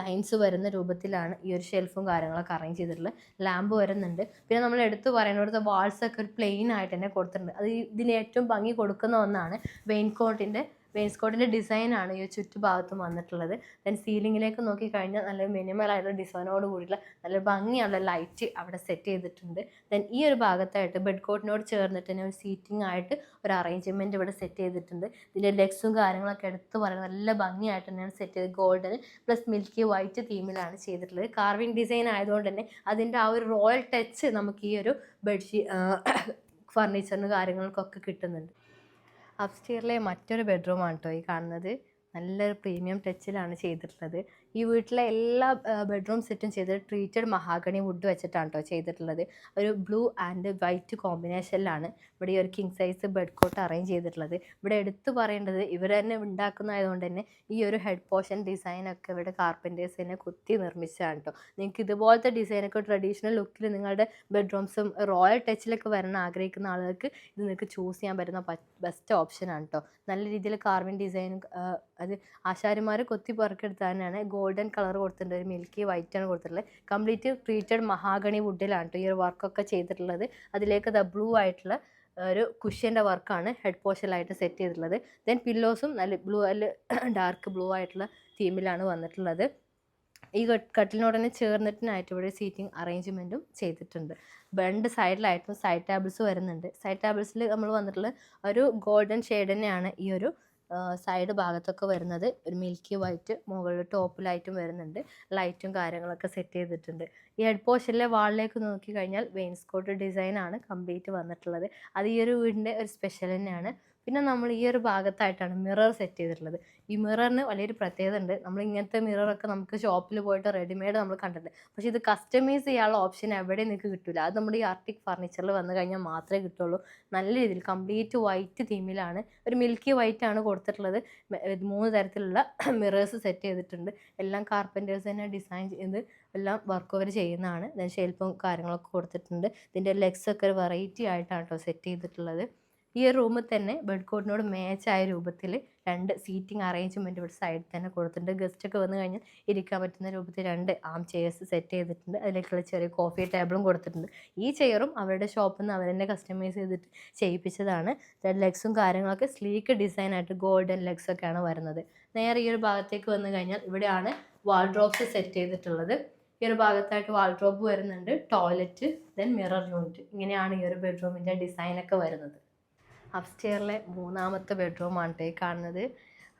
ലൈൻസ് വരുന്ന രൂപത്തിലാണ് ഈ ഒരു ഷെൽഫും കാര്യങ്ങളൊക്കെ അറേഞ്ച് ചെയ്തിട്ടുള്ളത്. ലാമ്പ് വരുന്നുണ്ട്. പിന്നെ നമ്മൾ എടുത്തു പറയുന്നിടത്ത് വാൾസൊക്കെ ഒരു പ്ലെയിൻ ആയിട്ട് തന്നെ കൊടുത്തിട്ടുണ്ട്. അത് ഇതിന് ഏറ്റവും ഭംഗി കൊടുക്കുന്ന ഒന്നാണ്. വെയിൻകോട്ടിന്റെ വെയിൻസ്കോട്ടിന്റെ ഡിസൈനാണ് ഈ ചുറ്റുഭാഗത്തും വന്നിട്ടുള്ളത്. ദെൻ സീലിങ്ങിലേക്ക് നോക്കിക്കഴിഞ്ഞാൽ നല്ല മിനിമൽ ആയിട്ടുള്ള ഡിസൈനോട് കൂടിയിട്ടുള്ള നല്ല ഭംഗിയുള്ള ലൈറ്റ് അവിടെ സെറ്റ് ചെയ്തിട്ടുണ്ട്. ദെൻ ഈ ഒരു ഭാഗത്തായിട്ട് ബെഡ് കോട്ടിനോട് ചേർന്നിട്ട് തന്നെ ഒരു സീറ്റിംഗ് ആയിട്ട് ഒരു അറേഞ്ച്മെന്റ് ഇവിടെ സെറ്റ് ചെയ്തിട്ടുണ്ട്. ഇതിന്റെ ലെഗ്സും കാര്യങ്ങളൊക്കെ എടുത്ത് പറയുന്നത് നല്ല ഭംഗിയായിട്ട് തന്നെയാണ് സെറ്റ് ചെയ്ത് ഗോൾഡൻ പ്ലസ് മിൽക്കി വൈറ്റ് തീമിലാണ് ചെയ്തിട്ടുള്ളത്. കാർവിംഗ് ഡിസൈൻ ആയതുകൊണ്ട് തന്നെ അതിന്റെ ആ ഒരു റോയൽ ടച്ച് നമുക്ക് ഈ ഒരു ബെഡ്ഷീ ഫർണിച്ചറിന് കാര്യങ്ങൾക്കൊക്കെ കിട്ടുന്നുണ്ട്. അപ്സ്റ്റെയറിലെ മറ്റൊരു ബെഡ്റൂമാണ് കേട്ടോ ഈ കാണുന്നത്. നല്ലൊരു പ്രീമിയം ടച്ചിലാണ് ചെയ്തിട്ടുള്ളത്. ഈ വീട്ടിലെ എല്ലാ ബെഡ്റൂം സെറ്റും ചെയ്തത് ട്രീറ്റഡ് മഹാഗണി വുഡ് വെച്ചിട്ടാണ് കേട്ടോ ചെയ്തിട്ടുള്ളത്. ഒരു ബ്ലൂ ആൻഡ് വൈറ്റ് കോമ്പിനേഷനിലാണ് ഇവിടെ ഈ ഒരു king size bed cot arrange ചെയ്തിട്ടുള്ളത്. ഇവിടെ എടുത്തു പറയേണ്ടത് ഇവർ തന്നെ ഉണ്ടാക്കുന്നതായതുകൊണ്ട് തന്നെ ഈ ഒരു ഹെഡ് പോർഷൻ ഡിസൈനൊക്കെ ഇവിടെ കാർപ്പന്റേഴ്സ് തന്നെ കുത്തി നിർമ്മിച്ചതാണ് കേട്ടോ നിങ്ങൾക്ക് ഇതുപോലത്തെ ഡിസൈനൊക്കെ ട്രഡീഷണൽ ലുക്കിൽ നിങ്ങളുടെ ബെഡ്റൂംസും റോയൽ ടച്ചിലൊക്കെ വരണം ആഗ്രഹിക്കുന്ന ആളുകൾക്ക് ഇത് നിങ്ങൾക്ക് ചൂസ് ചെയ്യാൻ പറ്റുന്ന ബെസ്റ്റ് ഓപ്ഷനാണ് കേട്ടോ നല്ല രീതിയിൽ കാർവിൻ ഡിസൈൻ അത് ആശാരിമാർ കൊത്തി പെറുക്കെടുത്ത് തന്നെയാണ്. ഗോൾഡൻ കളർ കൊടുത്തിട്ടുണ്ട്. ഒരു മിൽക്കി വൈറ്റ് ആണ് കൊടുത്തിട്ടുള്ളത്. കംപ്ലീറ്റ് ട്രീറ്റഡ് മഹാഗണി വുഡിലാണ് ഈ ഒരു വർക്കൊക്കെ ചെയ്തിട്ടുള്ളത്. അതിലേക്ക് ദ ബ്ലൂ ആയിട്ടുള്ള ഒരു കുഷ്യന്റെ വർക്കാണ് ഹെഡ് പോർഷനിലായിട്ട് സെറ്റ് ചെയ്തിട്ടുള്ളത്. ദെൻ പില്ലോസും നല്ല ബ്ലൂ അല്ല ഡാർക്ക് ബ്ലൂ ആയിട്ടുള്ള തീമിലാണ് വന്നിട്ടുള്ളത്. ഈ കട്ട് കട്ടിലിനോട് തന്നെ ചേർന്നിട്ടിനായിട്ട് ഇവിടെ സീറ്റിംഗ് അറേഞ്ച്മെന്റും ചെയ്തിട്ടുണ്ട്. രണ്ട് സൈഡിലായിട്ടും സൈഡ് ടേബിൾസ് വരുന്നുണ്ട്. സൈഡ് ടേബിൾസിൽ നമ്മൾ വന്നിട്ടുള്ള ഒരു ഗോൾഡൻ ഷെയ്ഡ് തന്നെയാണ് ഈ ഒരു സൈഡ് ഭാഗത്തൊക്കെ വരുന്നത് ഒരു മിൽക്കി വൈറ്റ് മുകളിൽ ടോപ്പിലായിട്ടും വരുന്നുണ്ട്. ലൈറ്റും കാര്യങ്ങളൊക്കെ സെറ്റ് ചെയ്തിട്ടുണ്ട്. ഈ ഹെഡ് പോർഷനിലെ വാളിലേക്ക് നോക്കി കഴിഞ്ഞാൽ വെയിൻസ്കോട്ട് ഡിസൈനാണ് കംപ്ലീറ്റ് വന്നിട്ടുള്ളത്. അത് ഈ ഒരു വീടിന്റെ ഒരു സ്പെഷ്യൽ തന്നെയാണ്. പിന്നെ നമ്മൾ ഈ ഒരു ഭാഗത്തായിട്ടാണ് മിറർ സെറ്റ് ചെയ്തിട്ടുള്ളത്. ഈ മിററിന് വലിയൊരു പ്രത്യേകത ഉണ്ട്. നമ്മൾ ഇങ്ങനത്തെ മിററൊക്കെ നമുക്ക് ഷോപ്പിൽ പോയിട്ട് റെഡിമെയ്ഡ് നമ്മൾ കണ്ടിട്ടുണ്ട്. പക്ഷേ ഇത് കസ്റ്റമൈസ് ചെയ്യാനുള്ള ഓപ്ഷൻ എവിടെ നിങ്ങൾക്ക് കിട്ടില്ല അത് നമ്മുടെ ഈ ആർട്ടിക് ഫർണിച്ചറിൽ വന്നു കഴിഞ്ഞാൽ മാത്രമേ കിട്ടുള്ളൂ. നല്ല രീതിയിൽ കംപ്ലീറ്റ് വൈറ്റ് തീമിലാണ് ഒരു മിൽക്കി വൈറ്റ് ആണ് കൊടുത്തിട്ടുള്ളത്. മൂന്ന് തരത്തിലുള്ള മിറേഴ്സ് സെറ്റ് ചെയ്തിട്ടുണ്ട്. എല്ലാം കാർപ്പന്റേഴ്സ് തന്നെ ഡിസൈൻ ചെയ്ത് എല്ലാം വർക്ക് ഓവർ ചെയ്യുന്നതാണ്. ഷെൽപ്പും കാര്യങ്ങളൊക്കെ കൊടുത്തിട്ടുണ്ട്. ഇതിന്റെ ലെഗ്സൊക്കെ ഒരു വെറൈറ്റി ആയിട്ടാണ് കേട്ടോ സെറ്റ് ചെയ്തിട്ടുള്ളത്. ഈ ഒരു റൂമിൽ തന്നെ ബെഡ് കോട്ടിനോട് മാച്ച് ആയ രൂപത്തിൽ രണ്ട് സീറ്റിംഗ് അറേഞ്ച്മെന്റ് ഇവിടെ സൈഡിൽ തന്നെ കൊടുത്തിട്ടുണ്ട്. ഗസ്റ്റ് ഒക്കെ വന്നു കഴിഞ്ഞാൽ ഇരിക്കാൻ പറ്റുന്ന രൂപത്തിൽ രണ്ട് ആം ചെയർസ് സെറ്റ് ചെയ്തിട്ടുണ്ട്. അതിലേക്കുള്ള ചെറിയ കോഫി ടേബിളും കൊടുത്തിട്ടുണ്ട്. ഈ ചെയറും അവരുടെ ഷോപ്പിൽ നിന്ന് അവർ തന്നെ കസ്റ്റമൈസ് ചെയ്തിട്ട് ചെയ്യിപ്പിച്ചതാണ്. ലെഗ്സും കാര്യങ്ങളൊക്കെ സ്ലീക്ക് ഡിസൈനായിട്ട് ഗോൾഡൻ ലെഗ്സ് ഒക്കെയാണ് വരുന്നത്. നേരെ ഈ ഒരു ഭാഗത്തേക്ക് വന്നു കഴിഞ്ഞാൽ ഇവിടെയാണ് വാൾഡ്രോപ്സ് സെറ്റ് ചെയ്തിട്ടുള്ളത്. ഈ ഒരു ഭാഗത്തായിട്ട് വാൾഡ്രോബ് വരുന്നുണ്ട്. ടോയ്ലറ്റ് ദെൻ മിറർ യൂണിറ്റ് ഇങ്ങനെയാണ് ഈ ഒരു ബെഡ്റൂമിന്റെ ഡിസൈനൊക്കെ വരുന്നത്. അപ്സ്റ്റെയറിലെ മൂന്നാമത്തെ ബെഡ്റൂമാണ് ഈ കാണുന്നത്.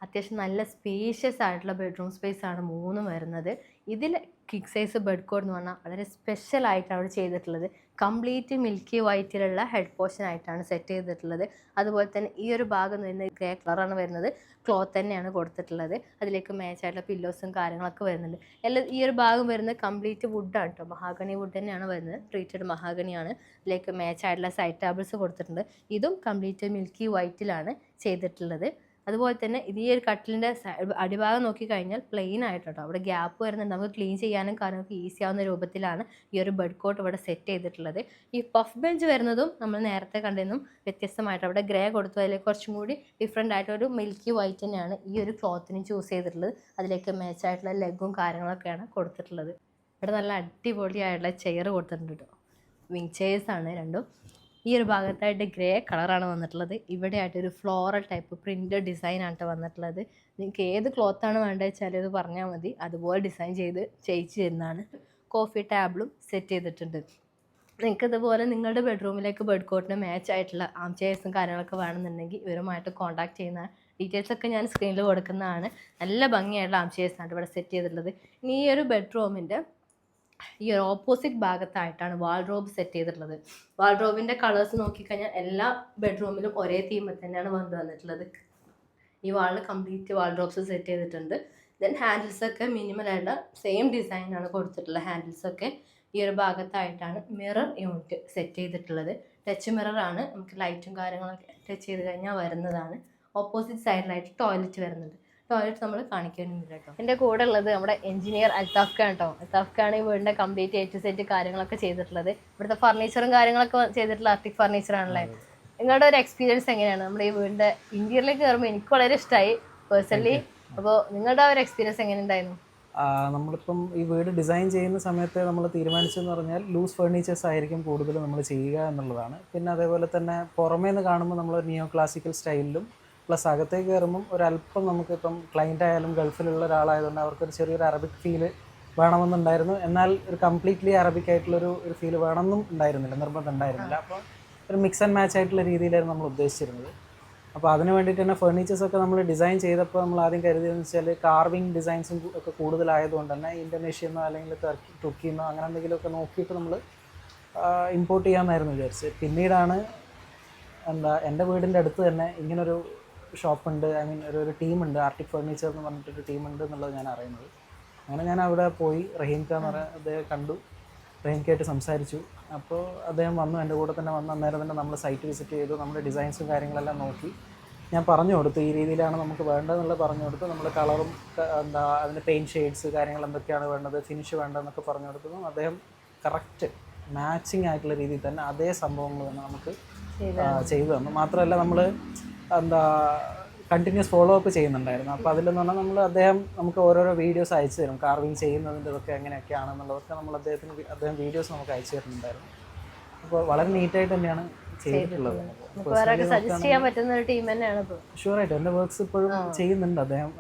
അത്യാവശ്യം നല്ല സ്പേഷ്യസ് ആയിട്ടുള്ള ബെഡ്റൂം സ്പേസ് ആണ് മൂന്നും വരുന്നത്. ഇതിൽ കിക്ക് സൈസ് ബെഡ് കോഡ് എന്ന് പറഞ്ഞാൽ വളരെ സ്പെഷ്യൽ ആയിട്ടാണ് അവിടെ ചെയ്തിട്ടുള്ളത്. കംപ്ലീറ്റ് മിൽക്കി വൈറ്റിലുള്ള ഹെഡ് പോർഷൻ ആയിട്ടാണ് സെറ്റ് ചെയ്തിട്ടുള്ളത്. അതുപോലെ തന്നെ ഈ ഒരു ഭാഗം എന്ന് പറയുന്നത് ഗ്രേ കളറാണ് വരുന്നത്. ക്ലോത്ത് തന്നെയാണ് കൊടുത്തിട്ടുള്ളത്. അതിലേക്ക് മാച്ച് ആയിട്ടുള്ള പില്ലോസും കാര്യങ്ങളൊക്കെ വരുന്നുണ്ട്. എല്ലാം ഈ ഒരു ഭാഗം വരുന്നത് കംപ്ലീറ്റ് വുഡാണ് കേട്ടോ മഹാഗണി വുഡ് തന്നെയാണ് വരുന്നത്. ട്രീറ്റഡ് മഹാഗണിയാണ് അതിലേക്ക് മാച്ച് ആയിട്ടുള്ള സൈഡ് ടേബിൾസ് കൊടുത്തിട്ടുണ്ട്. ഇതും കംപ്ലീറ്റ് മിൽക്കി വൈറ്റിലാണ് ചെയ്തിട്ടുള്ളത്. അതുപോലെ തന്നെ ഇത് ഈ ഒരു കട്ടിലിന്റെ അടിഭാഗം നോക്കിക്കഴിഞ്ഞാൽ പ്ലെയിൻ ആയിട്ടോ അവിടെ ഗ്യാപ്പ് വരുന്നുണ്ട്. നമുക്ക് ക്ലീൻ ചെയ്യാനും കാര്യങ്ങൾക്ക് ഈസി ആവുന്ന രൂപത്തിലാണ് ഈ ഒരു ബെഡ് കോട്ട് ഇവിടെ സെറ്റ് ചെയ്തിട്ടുള്ളത്. ഈ പഫ് ബെഞ്ച് വരുന്നതും നമ്മൾ നേരത്തെ കണ്ടതിനും വ്യത്യസ്തമായിട്ട്. അവിടെ ഗ്രേ കൊടുത്തു. അതിലേക്ക് കുറച്ചും കൂടി ഡിഫറെന്റ് ആയിട്ടൊരു മിൽക്കി വൈറ്റ് തന്നെയാണ് ഈ ഒരു ക്ലോത്തിന് ചൂസ് ചെയ്തിട്ടുള്ളത്. അതിലേക്ക് മാച്ച് ആയിട്ടുള്ള ലെഗും കാര്യങ്ങളൊക്കെയാണ് കൊടുത്തിട്ടുള്ളത്. ഇവിടെ നല്ല അടിപൊളിയായിട്ടുള്ള ചെയർ കൊടുത്തിട്ടുണ്ട് കേട്ടോ വിങ് ചെയേഴ്സ് ആണ് രണ്ടും. ഈ ഒരു ഭാഗത്തായിട്ട് ഗ്രേ കളറാണ് വന്നിട്ടുള്ളത്. ഇവിടെ ആയിട്ട് ഒരു ഫ്ലോറൽ ടൈപ്പ് പ്രിന്റ് ഡിസൈൻ ആയിട്ട് വന്നിട്ടുള്ളത്. നിങ്ങൾക്ക് ഏത് ക്ലോത്താണ് വേണ്ടത് വെച്ചാൽ ഇത് പറഞ്ഞാൽ മതി. അതുപോലെ ഡിസൈൻ ചെയ്ത് ചെയ്യിച്ചു തരുന്നതാണ്. കോഫി ടാബിളും സെറ്റ് ചെയ്തിട്ടുണ്ട്. നിങ്ങൾക്ക് ഇതുപോലെ നിങ്ങളുടെ ബെഡ്റൂമിലേക്ക് ബെഡ് കോട്ടിന് മാച്ച് ആയിട്ടുള്ള ആം ചെയർസും കാര്യങ്ങളൊക്കെ വേണമെന്നുണ്ടെങ്കിൽ ഇവരുമായിട്ട് കോൺടാക്ട് ചെയ്യുന്ന ഡീറ്റെയിൽസ് ഒക്കെ ഞാൻ സ്ക്രീനിൽ കൊടുക്കുന്നതാണ്. നല്ല ഭംഗിയായിട്ടുള്ള ആം ചെയർസ് ആണ് ഇവിടെ സെറ്റ് ചെയ്തിട്ടുള്ളത്. ഇനി ഈ ഒരു ബെഡ്റൂമിന്റെ ഈ ഒരു ഓപ്പോസിറ്റ് ഭാഗത്തായിട്ടാണ് വാൾഡ്രോബ് സെറ്റ് ചെയ്തിട്ടുള്ളത്. വാൾഡ്രോബിന്റെ കളേഴ്സ് നോക്കിക്കഴിഞ്ഞാൽ എല്ലാ ബെഡ്റൂമിലും ഒരേ തീമിൽ തന്നെയാണ് വന്നു വന്നിട്ടുള്ളത്. ഈ വാളിൽ കംപ്ലീറ്റ് വാൾഡ്രോബ്സ് സെറ്റ് ചെയ്തിട്ടുണ്ട്. ദെൻ ഹാൻഡിൽസ് ഒക്കെ മിനിമൽ ആയിട്ടുള്ള സെയിം ഡിസൈനാണ് കൊടുത്തിട്ടുള്ളത് ഹാൻഡിൽസ് ഒക്കെ ഈ ഒരു ഭാഗത്തായിട്ടാണ് മിറർ യൂണിറ്റ് സെറ്റ് ചെയ്തിട്ടുള്ളത്. ടച്ച് മിററാണ് നമുക്ക് ലൈറ്റും കാര്യങ്ങളൊക്കെ ടച്ച് ചെയ്ത് കഴിഞ്ഞാൽ വരുന്നതാണ്. ഓപ്പോസിറ്റ് സൈഡിലായിട്ട് ടോയ്ലറ്റ് വരുന്നുണ്ട് ടോയ്ലറ്റ് നമ്മൾ കാണിക്കുന്നില്ല കേട്ടോ. എന്റെ കൂടെ ഉള്ളത് നമ്മുടെ എഞ്ചിനീയർ അൽതാഫ് ഖാൻ കേട്ടോ അൽതാഫ് ഖാൻ ഈ വീടിന്റെ കംപ്ലീറ്റ് എ ടു സെറ്റ് കാര്യങ്ങളൊക്കെ ചെയ്തിട്ടുള്ളത്. ഇവിടുത്തെ ഫർണിച്ചറും കാര്യങ്ങളൊക്കെ ചെയ്തിട്ടുള്ള ആർട്ടിക് ഫർണിച്ചർ ആണല്ലേ? നിങ്ങളുടെ ഒരു എക്സ്പീരിയൻസ് എങ്ങനെയാണ്? നമ്മുടെ ഈ വീടിന്റെ ഇന്റീരിയറിലേക്ക് കയറുമ്പോൾ എനിക്ക് വളരെ ഇഷ്ടമായി പേഴ്സണലി അപ്പോൾ നിങ്ങളുടെ ഒരു എക്സ്പീരിയൻസ് എങ്ങനെ ഉണ്ടായിരുന്നു നമ്മളിപ്പം ഈ വീട് ഡിസൈൻ ചെയ്യുന്ന സമയത്ത് നമ്മൾ തീരുമാനിച്ചെന്ന് പറഞ്ഞാൽ ലൂസ് ഫേർണിച്ചേഴ്സ് ആയിരിക്കും കൂടുതൽ നമ്മൾ ചെയ്യുക എന്നുള്ളതാണ്. പിന്നെ അതേപോലെ തന്നെ പുറമേ നിന്ന് കാണുമ്പോൾ നമ്മൾ നിയോ ക്ലാസിക്കൽ സ്റ്റൈലിലും പ്ലസ് അകത്തേക്ക് കയറുമ്പം ഒരല്പം നമുക്കിപ്പം ക്ലൈന്റ് ആയാലും ഗൾഫിലുള്ള ഒരാളായതുകൊണ്ട് അവർക്കൊരു ചെറിയൊരു അറബിക് ഫീൽ വേണമെന്നുണ്ടായിരുന്നു. എന്നാൽ ഒരു കംപ്ലീറ്റ്ലി അറബിക് ആയിട്ടുള്ളൊരു ഒരു ഫീൽ വേണമെന്നും ഉണ്ടായിരുന്നില്ല നിർബന്ധം ഉണ്ടായിരുന്നില്ല. അപ്പോൾ ഒരു മിക്സ് ആൻഡ് മാച്ച് ആയിട്ടുള്ള രീതിയിലായിരുന്നു നമ്മൾ ഉദ്ദേശിച്ചിരുന്നത്. അപ്പോൾ അതിന് വേണ്ടിയിട്ട് തന്നെ ഫേർണിച്ചേഴ്സൊക്കെ നമ്മൾ ഡിസൈൻ ചെയ്തപ്പോൾ നമ്മൾ ആദ്യം കരുതിയെന്ന് വെച്ചാൽ കാർവിംഗ് ഡിസൈൻസും ഒക്കെ കൂടുതലായതുകൊണ്ട് തന്നെ ഇൻഡോനേഷ്യ എന്നോ അല്ലെങ്കിൽ ടർക്കി തുർക്കിന്നോ അങ്ങനെ എന്തെങ്കിലുമൊക്കെ നോക്കിയിട്ട് നമ്മൾ ഇമ്പോർട്ട് ചെയ്യാമെന്നായിരുന്നു വിചാരിച്ചത്. പിന്നീടാണ് എന്താ എന്റെ വീടിന്റെ അടുത്ത് തന്നെ ഇങ്ങനൊരു ഷോപ്പുണ്ട്. ഐ മീൻ ഒരു ഒരു ടീമുണ്ട്. ആർട്ടിക് ഫർണിച്ചർ എന്ന് പറഞ്ഞിട്ടൊരു ടീമുണ്ട് എന്നുള്ളത് ഞാൻ അറിയുന്നത്. അങ്ങനെ ഞാൻ അവിടെ പോയി. റഹീം എന്ന് പറഞ്ഞ അദ്ദേഹം കണ്ടു. റഹീംക്കായിട്ട് സംസാരിച്ചു. അപ്പോൾ അദ്ദേഹം വന്നു. എന്റെ കൂടെ തന്നെ വന്ന് അന്നേരം തന്നെ നമ്മൾ സൈറ്റ് വിസിറ്റ് ചെയ്തു. നമ്മുടെ ഡിസൈൻസും കാര്യങ്ങളെല്ലാം നോക്കി. ഞാൻ പറഞ്ഞു കൊടുത്തു. ഈ രീതിയിലാണ് നമുക്ക് വേണ്ടതെന്നുള്ളത് പറഞ്ഞു കൊടുത്തു. നമ്മൾ കളറും എന്താ അതിന്റെ പെയിന്റ് ഷെയ്ഡ്സ് കാര്യങ്ങൾ എന്തൊക്കെയാണ് വേണ്ടത് ഫിനിഷ് വേണ്ടതെന്നൊക്കെ പറഞ്ഞു കൊടുത്തതും അദ്ദേഹം കറക്റ്റ് മാച്ചിങ് ആയിട്ടുള്ള രീതിയിൽ തന്നെ അതേ സംഭവങ്ങൾ തന്നെ നമുക്ക് ചെയ്തു തന്നു മാത്രമല്ല നമ്മൾ എന്താ കണ്ടിന്യൂസ് ഫോളോ അപ്പ് ചെയ്യുന്നുണ്ടായിരുന്നു. അപ്പോൾ അതിലെന്ന് പറഞ്ഞാൽ നമ്മൾ അദ്ദേഹം നമുക്ക് ഓരോരോ വീഡിയോസ് അയച്ചു തരും. കാർവിങ് ചെയ്യുന്നതിന്റെ ഇതൊക്കെ എങ്ങനെയൊക്കെയാണെന്നുള്ളതൊക്കെ നമ്മൾ അദ്ദേഹത്തിന് അദ്ദേഹം വീഡിയോസ് നമുക്ക് അയച്ചു തരുന്നുണ്ടായിരുന്നു. അപ്പോൾ വളരെ നീറ്റായിട്ട് തന്നെയാണ് ചെയ്തിട്ടുള്ളത്. ഷുവറായിട്ട് എന്റെ വർക്ക്സ് ഇപ്പോഴും ചെയ്യുന്നുണ്ട്. അദ്ദേഹം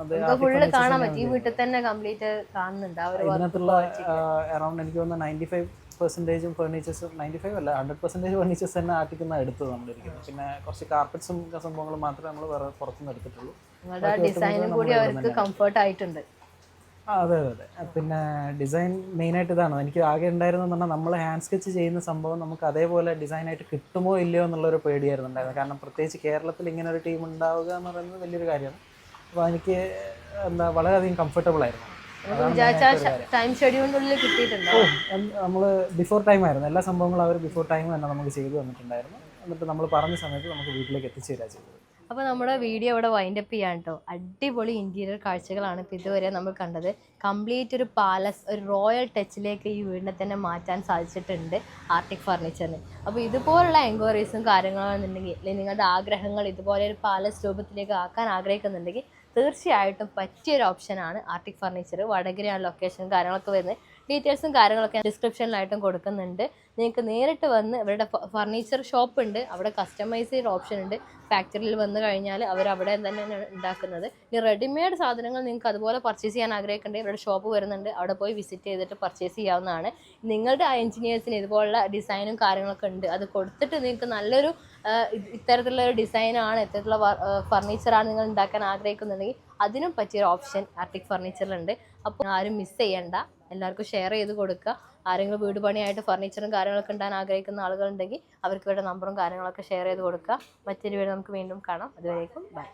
ഇതിനകത്തുള്ള അറൗണ്ട് എനിക്ക് തോന്നുന്നു നയന്റി ഫൈവ് പെർസെന്റേജും ഫേർണിച്ചേഴ്സും നയന്റി ഫൈവ് അല്ല ഹൺഡ്രഡ് പെർസെന്റേജ് ഫേർണിച്ചേഴ്സ് തന്നെ ആട്ടിക്കുന്ന എടുത്തത് നമ്മളിരിക്കുന്നത് പിന്നെ കുറച്ച് കാർപ്പറ്റ്സും സംഭവങ്ങളും മാത്രമേ നമ്മൾ വേറെ പുറത്തുനിന്ന് എടുത്തിട്ടുള്ളൂ. ഡിസൈനും കൂടി അവർക്ക് കംഫർട്ട് ആയിട്ടുണ്ട്. അതെ അതെ അതെ. പിന്നെ ഡിസൈൻ മെയിനായിട്ട് ഇതാണ്. എനിക്ക് ആകെ ഉണ്ടായിരുന്നെന്ന് പറഞ്ഞാൽ നമ്മൾ ഹാൻഡ് സ്കെച്ച് ചെയ്യുന്ന സംഭവം നമുക്ക് അതേപോലെ ഡിസൈനായിട്ട് കിട്ടുമോ ഇല്ലയോ എന്നുള്ളൊരു പേടിയായിരുന്നു ഉണ്ടായിരുന്നത്. കാരണം പ്രത്യേകിച്ച് കേരളത്തിൽ ഇങ്ങനെ ഒരു ടീം ഉണ്ടാവുക എന്ന് പറയുന്നത് വലിയൊരു കാര്യമാണ്. അപ്പോൾ എനിക്ക് എന്താ വളരെയധികം കംഫർട്ടബിൾ ആയിരുന്നു. നമ്മൾ ബിഫോർ ടൈം ആയിരുന്നു. എല്ലാ സംഭവങ്ങളും അവർ ബിഫോർ ടൈം തന്നെ നമുക്ക് ചെയ്തു തന്നിട്ടുണ്ടായിരുന്നു. എന്നിട്ട് നമ്മൾ പറഞ്ഞ സമയത്ത് നമുക്ക് വീട്ടിലേക്ക് എത്തിച്ചേരാ ചെയ്തത്. അപ്പോൾ നമ്മുടെ വീഡിയോ ഇവിടെ വൈൻഡപ്പ് ചെയ്യാൻ കേട്ടോ അടിപൊളി ഇന്റീരിയർ കാഴ്ചകളാണ് ഇപ്പോൾ ഇതുവരെ നമ്മൾ കണ്ടത്. കംപ്ലീറ്റ് ഒരു പാലസ് ഒരു റോയൽ ടച്ചിലേക്ക് ഈ വീടിനെ തന്നെ മാറ്റാൻ സാധിച്ചിട്ടുണ്ട് ആർട്ടിക് ഫർണിച്ചറിന് അപ്പോൾ ഇതുപോലുള്ള എൻക്വയറീസും കാര്യങ്ങളാണെന്നുണ്ടെങ്കിൽ അല്ലെങ്കിൽ നിങ്ങളുടെ ആഗ്രഹങ്ങൾ ഇതുപോലെ ഒരു പാലസ് രൂപത്തിലേക്ക് ആക്കാൻ ആഗ്രഹിക്കുന്നുണ്ടെങ്കിൽ തീർച്ചയായിട്ടും പറ്റിയൊരു ഓപ്ഷനാണ് ആർട്ടിക് ഫർണിച്ചർ വടകരയാണ് ലൊക്കേഷൻ കാര്യങ്ങളൊക്കെ വരുന്നത്. ഡീറ്റെയിൽസും കാര്യങ്ങളൊക്കെ ഡിസ്ക്രിപ്ഷനിലായിട്ടും കൊടുക്കുന്നുണ്ട്. നിങ്ങൾക്ക് നേരിട്ട് വന്ന് അവരുടെ ഫർണിച്ചർ ഷോപ്പ് ഉണ്ട്. അവിടെ കസ്റ്റമൈസ് ചെയ്ത ഓപ്ഷൻ ഉണ്ട്. ഫാക്ടറിയിൽ വന്നു കഴിഞ്ഞാൽ അവർ അവിടെ തന്നെയാണ് ഉണ്ടാക്കുന്നത്. ഈ റെഡിമെയ്ഡ് സാധനങ്ങൾ നിങ്ങൾക്ക് അതുപോലെ പർച്ചേസ് ചെയ്യാൻ ആഗ്രഹിക്കുന്നുണ്ടെങ്കിൽ ഇവരുടെ ഷോപ്പ് വരുന്നുണ്ട്. അവിടെ പോയി വിസിറ്റ് ചെയ്തിട്ട് പർച്ചേസ് ചെയ്യാവുന്നതാണ്. നിങ്ങളുടെ എഞ്ചിനീയേഴ്സിന് ഇതുപോലുള്ള ഡിസൈനും കാര്യങ്ങളൊക്കെ ഉണ്ട്. അത് കൊടുത്തിട്ട് നിങ്ങൾക്ക് നല്ലൊരു ഇത്തരത്തിലുള്ള ഒരു ഡിസൈനാണ് ഇത്തരത്തിലുള്ള ഫർണിച്ചറാണ് നിങ്ങൾ ഉണ്ടാക്കാൻ ആഗ്രഹിക്കുന്നുണ്ടെങ്കിൽ അതിനും പറ്റിയൊരു ഓപ്ഷൻ ആർട്ടിക് ഫർണിച്ചറിലുണ്ട് അപ്പോൾ ആരും മിസ് ചെയ്യണ്ട. എല്ലാവർക്കും ഷെയർ ചെയ്ത് കൊടുക്കുക. ആരെങ്കിലും വീട് പണിയായിട്ട് ഫർണിച്ചറും കാര്യങ്ങളൊക്കെ ഉണ്ടാകാൻ ആഗ്രഹിക്കുന്ന ആളുകളുണ്ടെങ്കിൽ അവർക്ക് ഇവരുടെ നമ്പറും കാര്യങ്ങളൊക്കെ ഷെയർ ചെയ്ത് കൊടുക്കുക. മറ്റൊരു വീട് നമുക്ക് വീണ്ടും കാണാം. അതുവരേക്കും ബൈ